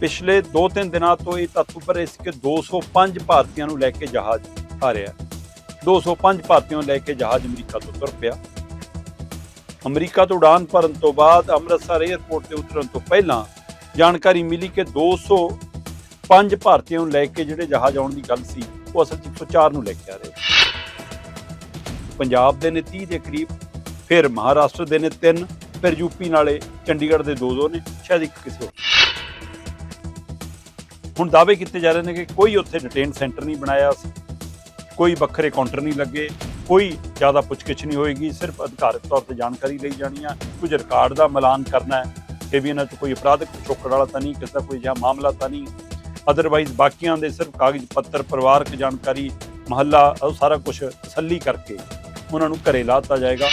ਪਿਛਲੇ 2-3 ਦਿਨਾਂ ਤੋਂ ਇਹ ਤੱਥ ਉੱਪਰ ਇਸ ਕਿ 205 ਭਾਰਤੀਆਂ ਨੂੰ ਲੈ ਕੇ ਜਹਾਜ਼ ਆ ਰਿਹਾ 205 ਭਾਰਤੀਆਂ ਨੂੰ ਲੈ ਕੇ ਜਹਾਜ਼ ਅਮਰੀਕਾ ਤੋਂ ਤੁਰ ਪਿਆ। ਅਮਰੀਕਾ ਤੋਂ ਉਡਾਨ ਭਰਨ ਤੋਂ ਬਾਅਦ ਅੰਮ੍ਰਿਤਸਰ 에ਅਰਪੋਰਟ ਤੇ ਉਤਰਨ ਤੋਂ ਪਹਿਲਾਂ ਜਾਣਕਾਰੀ ਮਿਲੀ ਕਿ 205 ਭਾਰਤੀਆਂ ਨੂੰ ਲੈ ਕੇ ਜਿਹੜੇ ਜਹਾਜ਼ ਆਉਣ ਦੀ ਗੱਲ ਸੀ, ਉਹ ਅਸਲ 'ਚ 104 ਨੂੰ ਲੈ ਕੇ ਆ ਰਹੇ ਪੰਜਾਬ ਦੇ ਨੇ 30 ਦੇ ਕਰੀਬ, ਫਿਰ ਮਹਾਰਾਸ਼ਟਰ ਦੇ ਨੇ 3 ਫਿਰ ਯੂਪੀ ਨਾਲੇ ਚੰਡੀਗੜ੍ਹ ਦੇ ਦੋ ਦੋ ਨੇ, ਸ਼ਾਇਦ ਇੱਕ ਕਿਸੇ ਹੋਰ। ਹੁਣ ਦਾਅਵੇ ਕੀਤੇ ਜਾ ਰਹੇ ਨੇ ਕਿ ਕੋਈ ਉੱਥੇ ਡਿਟੇਨ ਸੈਂਟਰ ਨਹੀਂ ਬਣਾਇਆ, ਕੋਈ ਵੱਖਰੇ ਕਾਊਂਟਰ ਨਹੀਂ ਲੱਗੇ, ਕੋਈ ਜ਼ਿਆਦਾ ਪੁੱਛਗਿੱਛ ਨਹੀਂ ਹੋਏਗੀ, ਸਿਰਫ ਅਧਿਕਾਰਤ ਤੌਰ ਤੇ ਜਾਣਕਾਰੀ ਲਈ ਜਾਣੀ ਆ, ਕੁਝ ਰਿਕਾਰਡ ਦਾ ਮਿਲਾਨ ਕਰਨਾ ਹੈ ਕਿ ਵੀ ਇਹਨਾਂ 'ਚ ਕੋਈ ਅਪਰਾਧਿਕ ਪਿਛੋਕੜ ਵਾਲਾ ਤਾਂ ਨਹੀਂ, ਕਿਸੇ ਦਾ ਕੋਈ ਜਿਹਾ ਮਾਮਲਾ ਤਾਂ ਨਹੀਂ। ਅਦਰਵਾਈਜ਼ ਬਾਕੀਆਂ ਦੇ ਸਿਰਫ ਕਾਗਜ਼ ਪੱਤਰ, ਪਰਿਵਾਰਕ ਜਾਣਕਾਰੀ, ਮਹੱਲਾ, ਉਹ ਸਾਰਾ ਕੁਝ ਤਸੱਲੀ ਕਰਕੇ ਉਹਨਾਂ ਨੂੰ ਘਰੇ ਲਾਤਾ ਜਾਏਗਾ।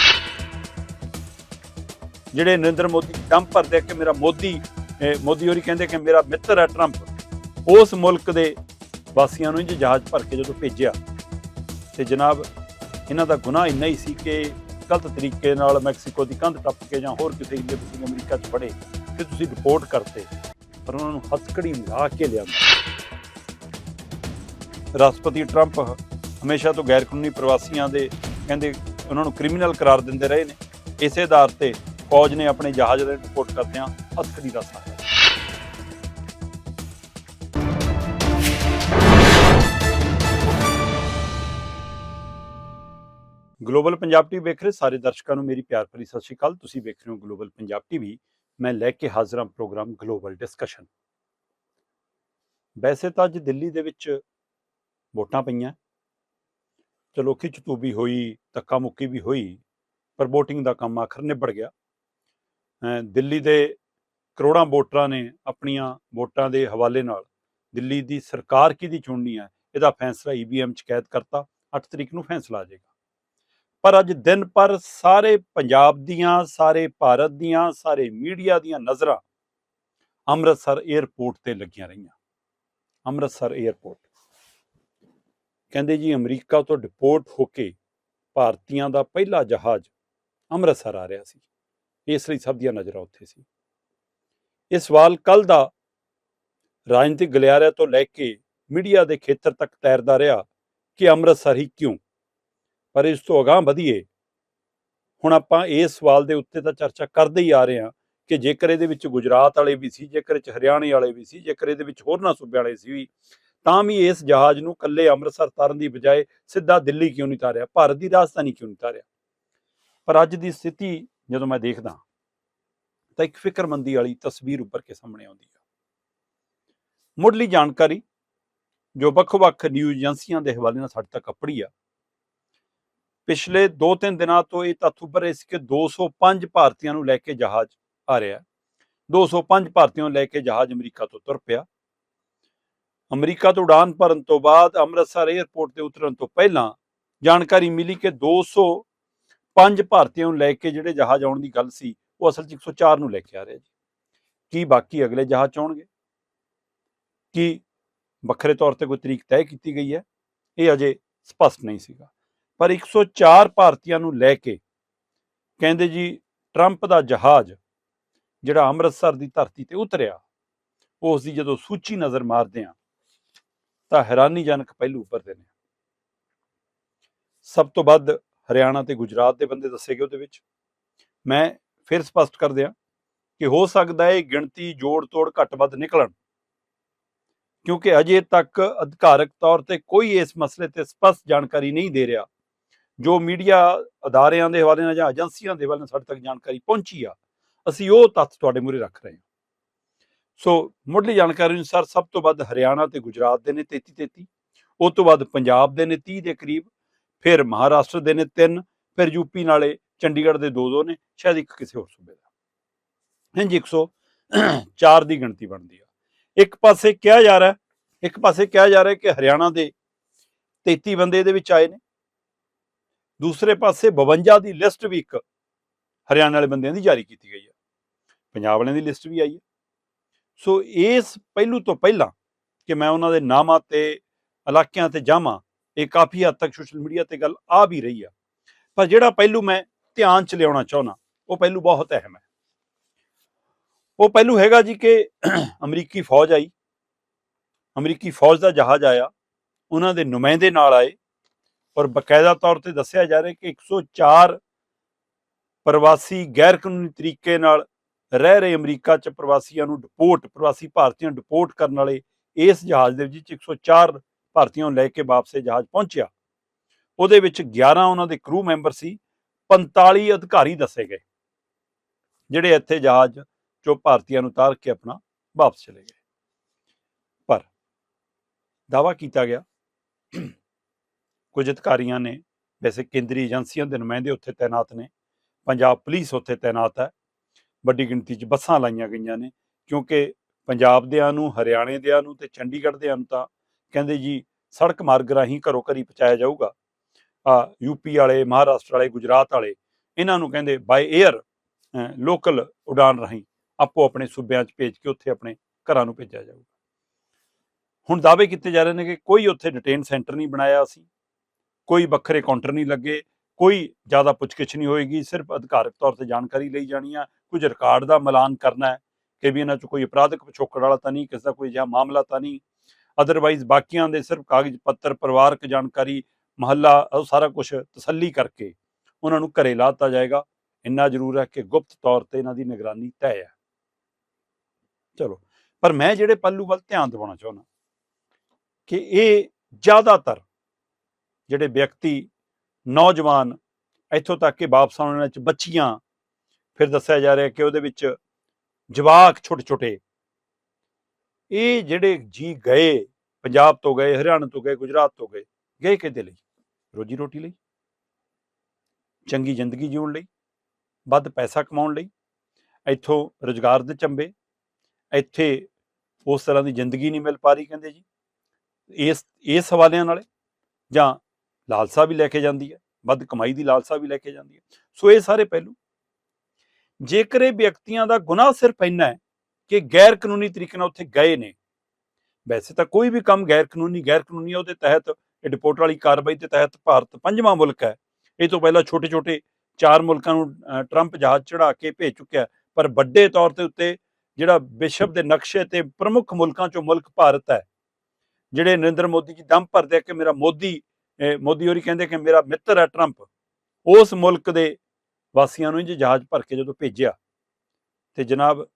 ਜਿਹੜੇ ਨਰਿੰਦਰ ਮੋਦੀ ਦਮ ਭਰਦੇ ਕਿ ਮੇਰਾ ਮੋਦੀ ਮੋਦੀ ਹੋਰੀ ਕਹਿੰਦੇ ਕਿ ਮੇਰਾ ਮਿੱਤਰ ਹੈ ਟਰੰਪ। ਉਸ ਮੁਲਕ ਦੇ ਵਾਸੀਆਂ ਨੂੰ ਇੰਜ ਜਹਾਜ਼ ਭਰ ਕੇ ਜਦੋਂ ਭੇਜਿਆ, ਤੇ ਜਨਾਬ, ਇਹਨਾਂ ਦਾ ਗੁਨਾਹ ਇੰਨਾ ਹੀ ਸੀ ਕਿ ਗਲਤ ਤਰੀਕੇ ਨਾਲ ਮੈਕਸੀਕੋ ਦੀ ਕੰਧ ਟੱਪ ਕੇ ਜਾਂ ਹੋਰ ਕਿਸੇ ਏਰੀਏ ਤੁਸੀਂ ਅਮਰੀਕਾ 'ਚ ਫੜੇ ਕਿ ਤੁਸੀਂ ਰਿਪੋਰਟ ਕਰਤੇ, ਪਰ ਉਹਨਾਂ ਨੂੰ ਹੱਥਕੜੀ ਲਾ ਕੇ ਲਿਆਂਦਾ ਰਾਸ਼ਟਰਪਤੀ ਟਰੰਪ ਹਮੇਸ਼ਾ ਤੋਂ ਗੈਰ ਕਾਨੂੰਨੀ ਪ੍ਰਵਾਸੀਆਂ ਦੇ, ਕਹਿੰਦੇ ਉਹਨਾਂ ਨੂੰ ਕ੍ਰਿਮੀਨਲ ਕਰਾਰ ਦਿੰਦੇ ਰਹੇ ਨੇ। ਇਸੇ ਆਧਾਰ ਤੇ ਫੌਜ ਨੇ ਆਪਣੇ ਜਹਾਜ਼ ਦੇ ਰਿਪੋਰਟ ਕਰਦਿਆਂ ਹੱਥਕੜੀ ਦਾ ਸਾਥ ਗਲੋਬਲ ਪੰਜਾਬ ਟੀਵੀ ਵੇਖ ਰਹੇ ਸਾਰੇ ਦਰਸ਼ਕਾਂ ਨੂੰ ਮੇਰੀ ਪਿਆਰ ਭਰੀ ਸਤਿ ਸ਼੍ਰੀ ਅਕਾਲ। ਤੁਸੀਂ ਵੇਖ ਰਹੇ ਹੋ ਗਲੋਬਲ ਪੰਜਾਬ ਟੀਵੀ। ਮੈਂ ਲੈ ਕੇ ਹਾਜ਼ਰ ਹਾਂ ਪ੍ਰੋਗਰਾਮ ਗਲੋਬਲ ਡਿਸਕਸ਼ਨ। ਵੈਸੇ ਤਾਂ ਅੱਜ ਦਿੱਲੀ ਦੇ ਵਿੱਚ ਵੋਟਾਂ ਪਈਆਂ। ਚਲੋ ਖਿੱਚਤੂਬੀ ਹੋਈ, ਧੱਕਾ ਮੁੱਕੀ ਵੀ ਹੋਈ, ਪਰ VOTING ਦਾ ਕੰਮ ਆਖਰ ਨਿਬੜ ਗਿਆ। ਦਿੱਲੀ ਦੇ ਕਰੋੜਾਂ ਵੋਟਰਾਂ ਨੇ ਆਪਣੀਆਂ ਵੋਟਾਂ ਦੇ ਹਵਾਲੇ ਨਾਲ ਦਿੱਲੀ ਦੀ ਸਰਕਾਰ ਕਿਹਦੀ ਚੁਣਨੀ ਹੈ, ਇਹਦਾ ਫੈਸਲਾ ਈਵੀਐਮ ਚ ਕੈਦ ਕਰਤਾ। 8 ਤਰੀਕ ਨੂੰ ਫੈਸਲਾ ਆ ਜਾਏਗਾ। ਪਰ ਅੱਜ ਦਿਨ ਪਰ ਸਾਰੇ ਪੰਜਾਬ ਦੀਆਂ, ਸਾਰੇ ਭਾਰਤ ਦੀਆਂ, ਸਾਰੇ ਮੀਡੀਆ ਦੀਆਂ ਨਜ਼ਰਾਂ ਅੰਮ੍ਰਿਤਸਰ 에ਅਰਪੋਰਟ ਤੇ ਲੱਗੀਆਂ ਰਹੀਆਂ। ਅੰਮ੍ਰਿਤਸਰ 에ਅਰਪੋਰਟ ਕਹਿੰਦੇ ਜੀ, ਅਮਰੀਕਾ ਤੋਂ ਡਿਪੋਰਟ ਹੋ ਕੇ ਭਾਰਤੀਆਂ ਦਾ ਪਹਿਲਾ ਜਹਾਜ਼ ਅੰਮ੍ਰਿਤਸਰ ਆ ਰਿਹਾ ਸੀ। ਇਸ ਲਈ ਸਭ ਦੀਆਂ ਨਜ਼ਰਾਂ ਉੱਥੇ ਸੀ। ਇਹ ਸਵਾਲ ਕੱਲ ਦਾ ਰਾਜਨੀਤਿਕ ਗਲਿਆਰਿਆਂ ਤੋਂ ਲੈ ਕੇ ਮੀਡੀਆ ਦੇ ਖੇਤਰ ਤੱਕ ਤੈਰਦਾ ਰਿਹਾ ਕਿ ਅੰਮ੍ਰਿਤਸਰ ਹੀ ਕਿਉਂ ਪਰ ਇਸ ਤੋਂ ਅਗਾਂਹ ਵਧੀਏ। ਹੁਣ ਆਪਾਂ ਇਸ ਸਵਾਲ ਦੇ ਉੱਤੇ ਤਾਂ ਚਰਚਾ ਕਰਦੇ ਹੀ ਆ ਰਹੇ ਹਾਂ ਕਿ ਜੇਕਰ ਇਹਦੇ ਵਿੱਚ ਗੁਜਰਾਤ ਵਾਲੇ ਵੀ ਸੀ, ਜੇਕਰ ਇਹ 'ਚ ਹਰਿਆਣੇ ਵਾਲੇ ਵੀ ਸੀ, ਜੇਕਰ ਇਹਦੇ ਵਿੱਚ ਹੋਰਨਾਂ ਸੂਬਿਆਂ ਵਾਲੇ ਸੀ ਵੀ, ਤਾਂ ਵੀ ਇਸ ਜਹਾਜ਼ ਨੂੰ ਕੱਲੇ ਅੰਮ੍ਰਿਤਸਰ ਤਰਨ ਦੀ ਬਜਾਏ ਸਿੱਧਾ ਦਿੱਲੀ ਕਿਉਂ ਨਹੀਂ ਤਾਰਿਆ? ਭਾਰਤ ਦੀ ਰਾਜਧਾਨੀ ਕਿਉਂ ਨਹੀਂ ਤਾਰਿਆ? ਪਰ ਅੱਜ ਦੀ ਸਥਿਤੀ ਜਦੋਂ ਮੈਂ ਦੇਖਦਾ ਤਾਂ ਇੱਕ ਫਿਕਰਮੰਦੀ ਵਾਲੀ ਤਸਵੀਰ ਉੱਪਰ ਕੇ ਸਾਹਮਣੇ ਆਉਂਦੀ ਹੈ ਮੁੱਢਲੀ ਜਾਣਕਾਰੀ ਜੋ ਵੱਖ-ਵੱਖ ਨਿਊਜ਼ ਏਜੰਸੀਆਂ ਦੇ ਹਵਾਲੇ ਨਾਲ ਸਾਡੇ ਤੱਕ ਅਪੜੀ ਆ ਪਿਛਲੇ 2-3 ਦਿਨਾਂ ਤੋਂ ਇਹ ਤੱਥ ਉੱਪਰ ਇਸ ਕਿ 205 ਭਾਰਤੀਆਂ ਨੂੰ ਲੈ ਕੇ ਜਹਾਜ਼ ਆ ਰਿਹਾ 205 ਭਾਰਤੀਆਂ ਨੂੰ ਲੈ ਕੇ ਜਹਾਜ਼ ਅਮਰੀਕਾ ਤੋਂ ਤੁਰ ਪਿਆ। ਅਮਰੀਕਾ ਤੋਂ ਉਡਾਨ ਭਰਨ ਤੋਂ ਬਾਅਦ ਅੰਮ੍ਰਿਤਸਰ 에ਅਰਪੋਰਟ ਤੇ ਉਤਰਨ ਤੋਂ ਪਹਿਲਾਂ ਜਾਣਕਾਰੀ ਮਿਲੀ ਕਿ 205 ਭਾਰਤੀਆਂ ਨੂੰ ਲੈ ਕੇ ਜਿਹੜੇ ਜਹਾਜ਼ ਆਉਣ ਦੀ ਗੱਲ ਸੀ, ਉਹ ਅਸਲ 'ਚ 104 ਨੂੰ ਲੈ ਕੇ ਆ ਰਿਹਾ ਜੀ। ਕੀ ਬਾਕੀ ਅਗਲੇ ਜਹਾਜ਼ 'ਚ ਆਉਣਗੇ? ਕੀ ਵੱਖਰੇ ਤੌਰ ਤੇ ਕੋਈ ਤਰੀਕ ਤੈਅ ਕੀਤੀ ਗਈ ਹੈ? ਇਹ ਅਜੇ ਸਪਸ਼ਟ ਨਹੀਂ ਸੀਗਾ। ਪਰ 104 ਭਾਰਤੀਆਂ ਨੂੰ ਲੈ ਕੇ ਕਹਿੰਦੇ ਜੀ, ਟਰੰਪ ਦਾ ਜਹਾਜ਼ ਜਿਹੜਾ ਅੰਮ੍ਰਿਤਸਰ ਦੀ ਧਰਤੀ ਤੇ ਉਤਰਿਆ ਉਸ ਦੀ ਜਦੋਂ ਸੂਚੀ ਨਜ਼ਰ ਮਾਰਦੇ ਆ ਤਾਂ ਹੈਰਾਨੀਜਨਕ ਪਹਿਲੂ ਉੱਪਰਦੇ ਨੇ। ਸਭ ਤੋਂ ਵੱਧ ਹਰਿਆਣਾ ਤੇ ਗੁਜਰਾਤ ਦੇ ਬੰਦੇ ਦੱਸੇ ਗਏ ਉਹਦੇ ਵਿੱਚ। ਮੈਂ ਫਿਰ ਸਪਸ਼ਟ ਕਰ ਦਿਆਂ ਕਿ ਹੋ ਸਕਦਾ ਹੈ ਗਿਣਤੀ ਜੋੜ ਤੋੜ ਘੱਟ ਵੱਧ ਨਿਕਲਣ, ਕਿਉਂਕਿ ਅਜੇ ਤੱਕ ਅਧਿਕਾਰਕ ਤੌਰ ਤੇ ਕੋਈ ਇਸ ਮਸਲੇ ਤੇ ਸਪਸ਼ਟ ਜਾਣਕਾਰੀ ਨਹੀਂ ਦੇ ਰਿਹਾ ਜੋ ਮੀਡੀਆ ਅਦਾਰਿਆਂ ਦੇ ਹਵਾਲੇ ਨਾਲ ਜਾਂ ਏਜੰਸੀਆਂ ਦੇ ਹਵਾਲੇ ਨਾਲ ਸਾਡੇ ਤੱਕ ਜਾਣਕਾਰੀ ਪਹੁੰਚੀ ਆ, ਅਸੀਂ ਉਹ ਤੱਥ ਤੁਹਾਡੇ ਮੂਹਰੇ ਰੱਖ ਰਹੇ ਹਾਂ। ਸੋ ਮੁੱਢਲੀ ਜਾਣਕਾਰੀ ਅਨੁਸਾਰ ਸਭ ਤੋਂ ਵੱਧ ਹਰਿਆਣਾ ਤੇ ਗੁਜਰਾਤ ਦੇ ਨੇ 33 33 ਉਸ ਤੋਂ ਬਾਅਦ ਪੰਜਾਬ ਦੇ ਨੇ 30 ਦੇ ਕਰੀਬ, ਫਿਰ ਮਹਾਰਾਸ਼ਟਰ ਦੇ ਨੇ 3 ਫਿਰ ਯੂਪੀ ਨਾਲੇ ਚੰਡੀਗੜ੍ਹ ਦੇ ਦੋ ਦੋ ਨੇ, ਸ਼ਾਇਦ ਇੱਕ ਕਿਸੇ ਹੋਰ ਸੂਬੇ ਦਾ। ਹਾਂਜੀ 104 ਦੀ ਗਿਣਤੀ ਬਣਦੀ ਆ। ਇੱਕ ਪਾਸੇ ਕਿਹਾ ਜਾ ਰਿਹਾ, ਇੱਕ ਪਾਸੇ ਕਿਹਾ ਜਾ ਰਿਹਾ ਕਿ ਹਰਿਆਣਾ ਦੇ 33 ਬੰਦੇ ਇਹਦੇ ਵਿੱਚ ਆਏ ਨੇ ਦੂਸਰੇ ਪਾਸੇ 52 ਦੀ ਲਿਸਟ ਵੀ ਇੱਕ ਹਰਿਆਣਾ ਵਾਲੇ ਬੰਦਿਆਂ ਦੀ ਜਾਰੀ ਕੀਤੀ ਗਈ ਹੈ ਪੰਜਾਬ ਵਾਲਿਆਂ ਦੀ ਲਿਸਟ ਵੀ ਆਈ ਹੈ ਸੋ ਇਸ ਪਹਿਲੂ ਤੋਂ ਪਹਿਲਾਂ ਕਿ ਮੈਂ ਉਹਨਾਂ ਦੇ ਨਾਮਾਂ ਤੇ ਇਲਾਕਿਆਂ ਤੇ ਜਾਵਾਂ, ਇਹ ਕਾਫੀ ਹੱਦ ਤੱਕ ਸੋਸ਼ਲ ਮੀਡੀਆ ਤੇ ਗੱਲ ਆ ਵੀ ਰਹੀ ਆ। ਪਰ ਜਿਹੜਾ ਪਹਿਲੂ ਮੈਂ ਧਿਆਨ ਚ ਲਿਆਉਣਾ ਚਾਹੁੰਦਾ, ਉਹ ਪਹਿਲੂ ਬਹੁਤ ਅਹਿਮ ਹੈ। ਉਹ ਪਹਿਲੂ ਹੈਗਾ ਜੀ ਕਿ ਅਮਰੀਕੀ ਫੌਜ ਆਈ। ਅਮਰੀਕੀ ਫੌਜ ਦਾ ਜਹਾਜ਼ ਆਇਆ। ਉਹਨਾਂ ਦੇ ਨੁਮਾਇੰਦੇ ਨਾਲ ਆਏ। ਔਰ ਬਕਾਇਦਾ ਤੌਰ ਤੇ ਦੱਸਿਆ ਜਾ ਰਿਹਾ ਕਿ 104 ਪ੍ਰਵਾਸੀ ਗੈਰ ਕਾਨੂੰਨੀ ਤਰੀਕੇ ਨਾਲ ਰਹਿ ਰਹੇ ਅਮਰੀਕਾ 'ਚ ਪ੍ਰਵਾਸੀਆਂ ਨੂੰ ਡਿਪੋਰਟ, ਪ੍ਰਵਾਸੀ ਭਾਰਤੀਆਂ ਨੂੰ ਡਿਪੋਰਟ ਕਰਨ ਵਾਲੇ ਇਸ ਜਹਾਜ਼ ਦੇ ਵਿੱਚ 104 ਭਾਰਤੀਆਂ ਨੂੰ ਲੈ ਕੇ ਵਾਪਸ ਜਹਾਜ਼ ਪਹੁੰਚਿਆ। ਉਹਦੇ ਵਿੱਚ 11 ਉਹਨਾਂ ਦੇ ਕਰੂ ਮੈਂਬਰ ਸੀ 45 ਅਧਿਕਾਰੀ ਦੱਸੇ ਗਏ, ਜਿਹੜੇ ਇੱਥੇ ਜਹਾਜ਼ ਚੋਂ ਭਾਰਤੀਆਂ ਨੂੰ ਉਤਾਰ ਕੇ ਆਪਣਾ ਵਾਪਸ ਚਲੇ ਗਏ। ਪਰ ਦਾਵਾ ਕੀਤਾ ਗਿਆ ਕੁਝ ਅਧਿਕਾਰੀਆਂ ਨੇ, ਵੈਸੇ ਕੇਂਦਰੀ ਏਜੰਸੀਆਂ ਦੇ ਨੁਮਾਇੰਦੇ ਉੱਥੇ ਤਾਇਨਾਤ ਨੇ, ਪੰਜਾਬ ਪੁਲਿਸ ਉੱਥੇ ਤਾਇਨਾਤ ਹੈ, ਵੱਡੀ ਗਿਣਤੀ 'ਚ ਬੱਸਾਂ ਲਾਈਆਂ ਗਈਆਂ ਨੇ, ਕਿਉਂਕਿ ਪੰਜਾਬ ਦਿਆਂ ਨੂੰ, ਹਰਿਆਣੇ ਦਿਆਂ ਨੂੰ ਤੇ ਚੰਡੀਗੜ੍ਹ ਦਿਆਂ ਨੂੰ ਤਾਂ ਕਹਿੰਦੇ ਜੀ ਸੜਕ ਮਾਰਗ ਰਾਹੀਂ ਘਰੋਂ ਘਰੀ ਪਹੁੰਚਾਇਆ ਜਾਊਗਾ। ਆ ਯੂਪੀ ਵਾਲੇ, ਮਹਾਰਾਸ਼ਟਰ ਵਾਲੇ, ਗੁਜਰਾਤ ਵਾਲੇ, ਇਹਨਾਂ ਨੂੰ ਕਹਿੰਦੇ ਬਾਈ 에ਅਰ ਲੋਕਲ ਉਡਾਨ ਰਾਹੀਂ ਆਪੋ ਆਪਣੇ ਸੂਬਿਆਂ 'ਚ ਭੇਜ ਕੇ ਉੱਥੇ ਆਪਣੇ ਘਰਾਂ ਨੂੰ ਭੇਜਿਆ ਜਾਊਗਾ। ਹੁਣ ਦਾਅਵੇ ਕੀਤੇ ਜਾ ਰਹੇ ਨੇ ਕਿ ਕੋਈ ਉੱਥੇ ਡਿਟੇਨ ਸੈਂਟਰ ਨਹੀਂ ਬਣਾਇਆ ਅਸੀਂ। ਕੋਈ ਵੱਖਰੇ ਕਾਊਂਟਰ ਨਹੀਂ ਲੱਗੇ, ਕੋਈ ਜ਼ਿਆਦਾ ਪੁੱਛਗਿੱਛ ਨਹੀਂ ਹੋਏਗੀ, ਸਿਰਫ ਅਧਿਕਾਰਕ ਤੌਰ ਤੇ ਜਾਣਕਾਰੀ ਲਈ ਜਾਣੀ ਆ, ਕੁਝ ਰਿਕਾਰਡ ਦਾ ਮਿਲਾਨ ਕਰਨਾ ਹੈ ਕਿ ਵੀ ਇਹਨਾਂ 'ਚ ਕੋਈ ਅਪਰਾਧਿਕ ਪਿਛੋਕੜ ਵਾਲਾ ਤਾਂ ਨਹੀਂ, ਕਿਸੇ ਦਾ ਕੋਈ ਜਿਹਾ ਮਾਮਲਾ ਤਾਂ ਨਹੀਂ। ਅਦਰਵਾਈਜ਼ ਬਾਕੀਆਂ ਦੇ ਸਿਰਫ ਕਾਗਜ਼ ਪੱਤਰ, ਪਰਿਵਾਰਕ ਜਾਣਕਾਰੀ, ਮਹੱਲਾ, ਉਹ ਸਾਰਾ ਕੁਝ ਤਸੱਲੀ ਕਰਕੇ ਉਹਨਾਂ ਨੂੰ ਘਰੇ ਲਾ ਦਿੱਤਾ ਜਾਏਗਾ। ਇੰਨਾ ਜ਼ਰੂਰ ਹੈ ਕਿ ਗੁਪਤ ਤੌਰ ਤੇ ਇਹਨਾਂ ਦੀ ਨਿਗਰਾਨੀ ਤੈਅ ਹੈ। ਚਲੋ, ਪਰ ਮੈਂ ਜਿਹੜੇ ਪੱਲੂ ਵੱਲ ਧਿਆਨ ਦਿਵਾਉਣਾ ਚਾਹੁੰਦਾ ਕਿ ਇਹ ਜ਼ਿਆਦਾਤਰ ਜਿਹੜੇ ਵਿਅਕਤੀ, ਨੌਜਵਾਨ ਇੱਥੋਂ ਤੱਕ ਕਿ ਵਾਪਸ ਆਉਣ ਵਿੱਚ ਬੱਚੀਆਂ, ਫਿਰ ਦੱਸਿਆ ਜਾ ਰਿਹਾ ਕਿ ਉਹਦੇ ਵਿੱਚ ਜਵਾਕ ਛੋਟੇ ਛੋਟੇ ਇਹ ਜਿਹੜੇ ਜੀ ਗਏ, ਪੰਜਾਬ ਤੋਂ ਗਏ, ਹਰਿਆਣਾ ਤੋਂ ਗਏ, ਗੁਜਰਾਤ ਤੋਂ ਗਏ ਗਏ ਕਿਹਦੇ ਲਈ? ਰੋਜੀ ਰੋਟੀ ਲਈ? ਚੰਗੀ ਜ਼ਿੰਦਗੀ ਜਿਉਣ ਲਈ? ਵੱਧ ਪੈਸਾ ਕਮਾਉਣ ਲਈ? ਇੱਥੋਂ ਰੁਜ਼ਗਾਰ ਦੇ ਚੰਬੇ? ਇੱਥੇ ਉਸ ਤਰ੍ਹਾਂ ਦੀ ਜ਼ਿੰਦਗੀ ਨਹੀਂ ਮਿਲ ਪਾ ਰਹੀ, ਕਹਿੰਦੇ ਜੀ। ਇਸ ਇਸ ਹਵਾਲਿਆਂ ਨਾਲ? ਜਾਂ ਲਾਲਸਾ ਵੀ ਲੈ ਕੇ ਜਾਂਦੀ ਹੈ, ਵੱਧ ਕਮਾਈ ਦੀ ਲਾਲਸਾ ਵੀ ਲੈ ਕੇ ਜਾਂਦੀ ਹੈ। ਸੋ ਇਹ ਸਾਰੇ ਪਹਿਲੂ। ਜੇਕਰ ਇਹ ਵਿਅਕਤੀਆਂ ਦਾ ਗੁਨਾਹ ਸਿਰਫ ਇੰਨਾ ਹੈ ਕਿ ਗੈਰ ਕਾਨੂੰਨੀ ਤਰੀਕੇ ਨਾਲ ਉੱਥੇ ਗਏ ਨੇ, ਵੈਸੇ ਤਾਂ ਕੋਈ ਵੀ ਕੰਮ ਗੈਰ ਕਾਨੂੰਨੀ ਗੈਰ ਕਾਨੂੰਨੀ ਉਹਦੇ ਤਹਿਤ ਇਹ ਡਿਪੋਰਟ ਵਾਲੀ ਕਾਰਵਾਈ ਦੇ ਤਹਿਤ ਭਾਰਤ ਪੰਜਵਾਂ ਮੁਲਕ ਹੈ। ਇਹ ਤੋਂ ਪਹਿਲਾਂ ਛੋਟੇ ਛੋਟੇ ਚਾਰ ਮੁਲਕਾਂ ਨੂੰ ਟਰੰਪ ਜਹਾਜ਼ ਚੜਾ ਕੇ ਭੇਜ ਚੁੱਕਿਆ ਪਰ ਵੱਡੇ ਤੌਰ ਤੇ ਉੱਤੇ ਜਿਹੜਾ ਵਿਸ਼ਵ ਦੇ ਨਕਸ਼ੇ ਤੇ ਪ੍ਰਮੁੱਖ ਮੁਲਕਾਂ ਚੋਂ ਮੁਲਕ ਭਾਰਤ ਹੈ, ਜਿਹੜੇ ਨਰਿੰਦਰ ਮੋਦੀ ਜੀ ਦਮ ਭਰਦੇ ਆ ਕਿ ਮੇਰਾ ਮੋਦੀ ਮੋਦੀ ਹੋਰੀ ਕਹਿੰਦੇ ਕਿ ਮੇਰਾ ਮਿੱਤਰ ਹੈ ਟਰੰਪ। ਉਸ ਮੁਲਕ ਦੇ ਵਾਸੀਆਂ ਨੂੰ ਇੰਜ ਜਹਾਜ਼ ਭਰ ਕੇ ਜਦੋਂ ਭੇਜਿਆ, ਤੇ ਜਨਾਬ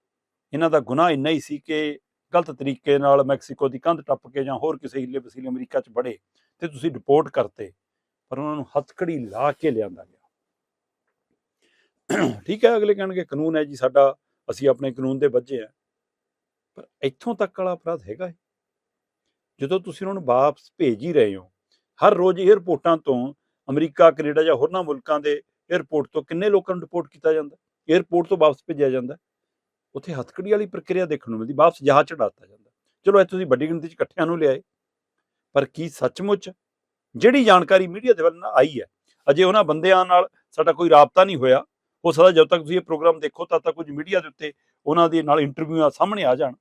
ਇਹਨਾਂ ਦਾ ਗੁਨਾਹ ਇੰਨਾ ਹੀ ਸੀ ਕਿ ਗਲਤ ਤਰੀਕੇ ਨਾਲ ਮੈਕਸੀਕੋ ਦੀ ਕੰਧ ਟੱਪ ਕੇ ਜਾਂ ਹੋਰ ਕਿਸੇ ਹਿੱਲੇ ਵਸੀਲੇ ਅਮਰੀਕਾ 'ਚ ਬੜੇ ਤੇ ਤੁਸੀਂ ਰਿਪੋਰਟ ਕਰਤੇ, ਪਰ ਉਹਨਾਂ ਨੂੰ ਹੱਥਕੜੀ ਲਾ ਕੇ ਲਿਆਂਦਾ ਗਿਆ। ਠੀਕ ਹੈ, ਅਗਲੇ ਕਹਿਣਗੇ ਕਾਨੂੰਨ ਹੈ ਜੀ ਸਾਡਾ, ਅਸੀਂ ਆਪਣੇ ਕਾਨੂੰਨ ਦੇ ਬੱਝੇ ਆ ਪਰ ਇੱਥੋਂ ਤੱਕ ਵਾਲਾ ਅਪਰਾਧ ਹੈਗਾ ਹੈ ਜਦੋਂ ਤੁਸੀਂ ਉਹਨਾਂ ਨੂੰ ਵਾਪਸ ਭੇਜ ਹੀ ਰਹੇ ਹੋ ਹਰ ਰੋਜ਼ ਏਅਰਪੋਰਟਾਂ ਤੋਂ ਅਮਰੀਕਾ, ਕੈਨੇਡਾ ਜਾਂ ਹੋਰਨਾਂ ਮੁਲਕਾਂ ਦੇ ਏਅਰਪੋਰਟ ਤੋਂ ਕਿੰਨੇ ਲੋਕਾਂ ਨੂੰ ਰਿਪੋਰਟ ਕੀਤਾ ਜਾਂਦਾ? ਏਅਰਪੋਰਟ ਤੋਂ ਵਾਪਸ ਭੇਜਿਆ ਜਾਂਦਾ? ਉੱਥੇ ਹੱਥਕੜੀ ਵਾਲੀ ਪ੍ਰਕਿਰਿਆ ਦੇਖਣ ਨੂੰ ਮਿਲਦੀ, ਵਾਪਸ ਜਹਾਜ਼ ਚੜਾਤਾ ਜਾਂਦਾ। ਚਲੋ ਇਹ ਤੁਸੀਂ ਵੱਡੀ ਗਿਣਤੀ 'ਚ ਇਕੱਠਿਆਂ ਨੂੰ ਲਿਆਏ, ਪਰ ਕੀ ਸੱਚਮੁੱਚ ਜਿਹੜੀ ਜਾਣਕਾਰੀ ਮੀਡੀਆ ਦੇ ਵੱਲ ਆਈ ਹੈ, ਅਜੇ ਉਹਨਾਂ ਬੰਦਿਆਂ ਨਾਲ ਸਾਡਾ ਕੋਈ ਰਾਬਤਾ ਨਹੀਂ ਹੋਇਆ, ਹੋ ਸਕਦਾ ਜਦ ਤੱਕ ਤੁਸੀਂ ਇਹ ਪ੍ਰੋਗਰਾਮ ਦੇਖੋ ਤਦ ਤੱਕ ਕੁਝ ਮੀਡੀਆ ਦੇ ਉੱਤੇ ਉਹਨਾਂ ਦੇ ਨਾਲ ਇੰਟਰਵਿਊ ਆ ਸਾਹਮਣੇ ਆ ਜਾਣ।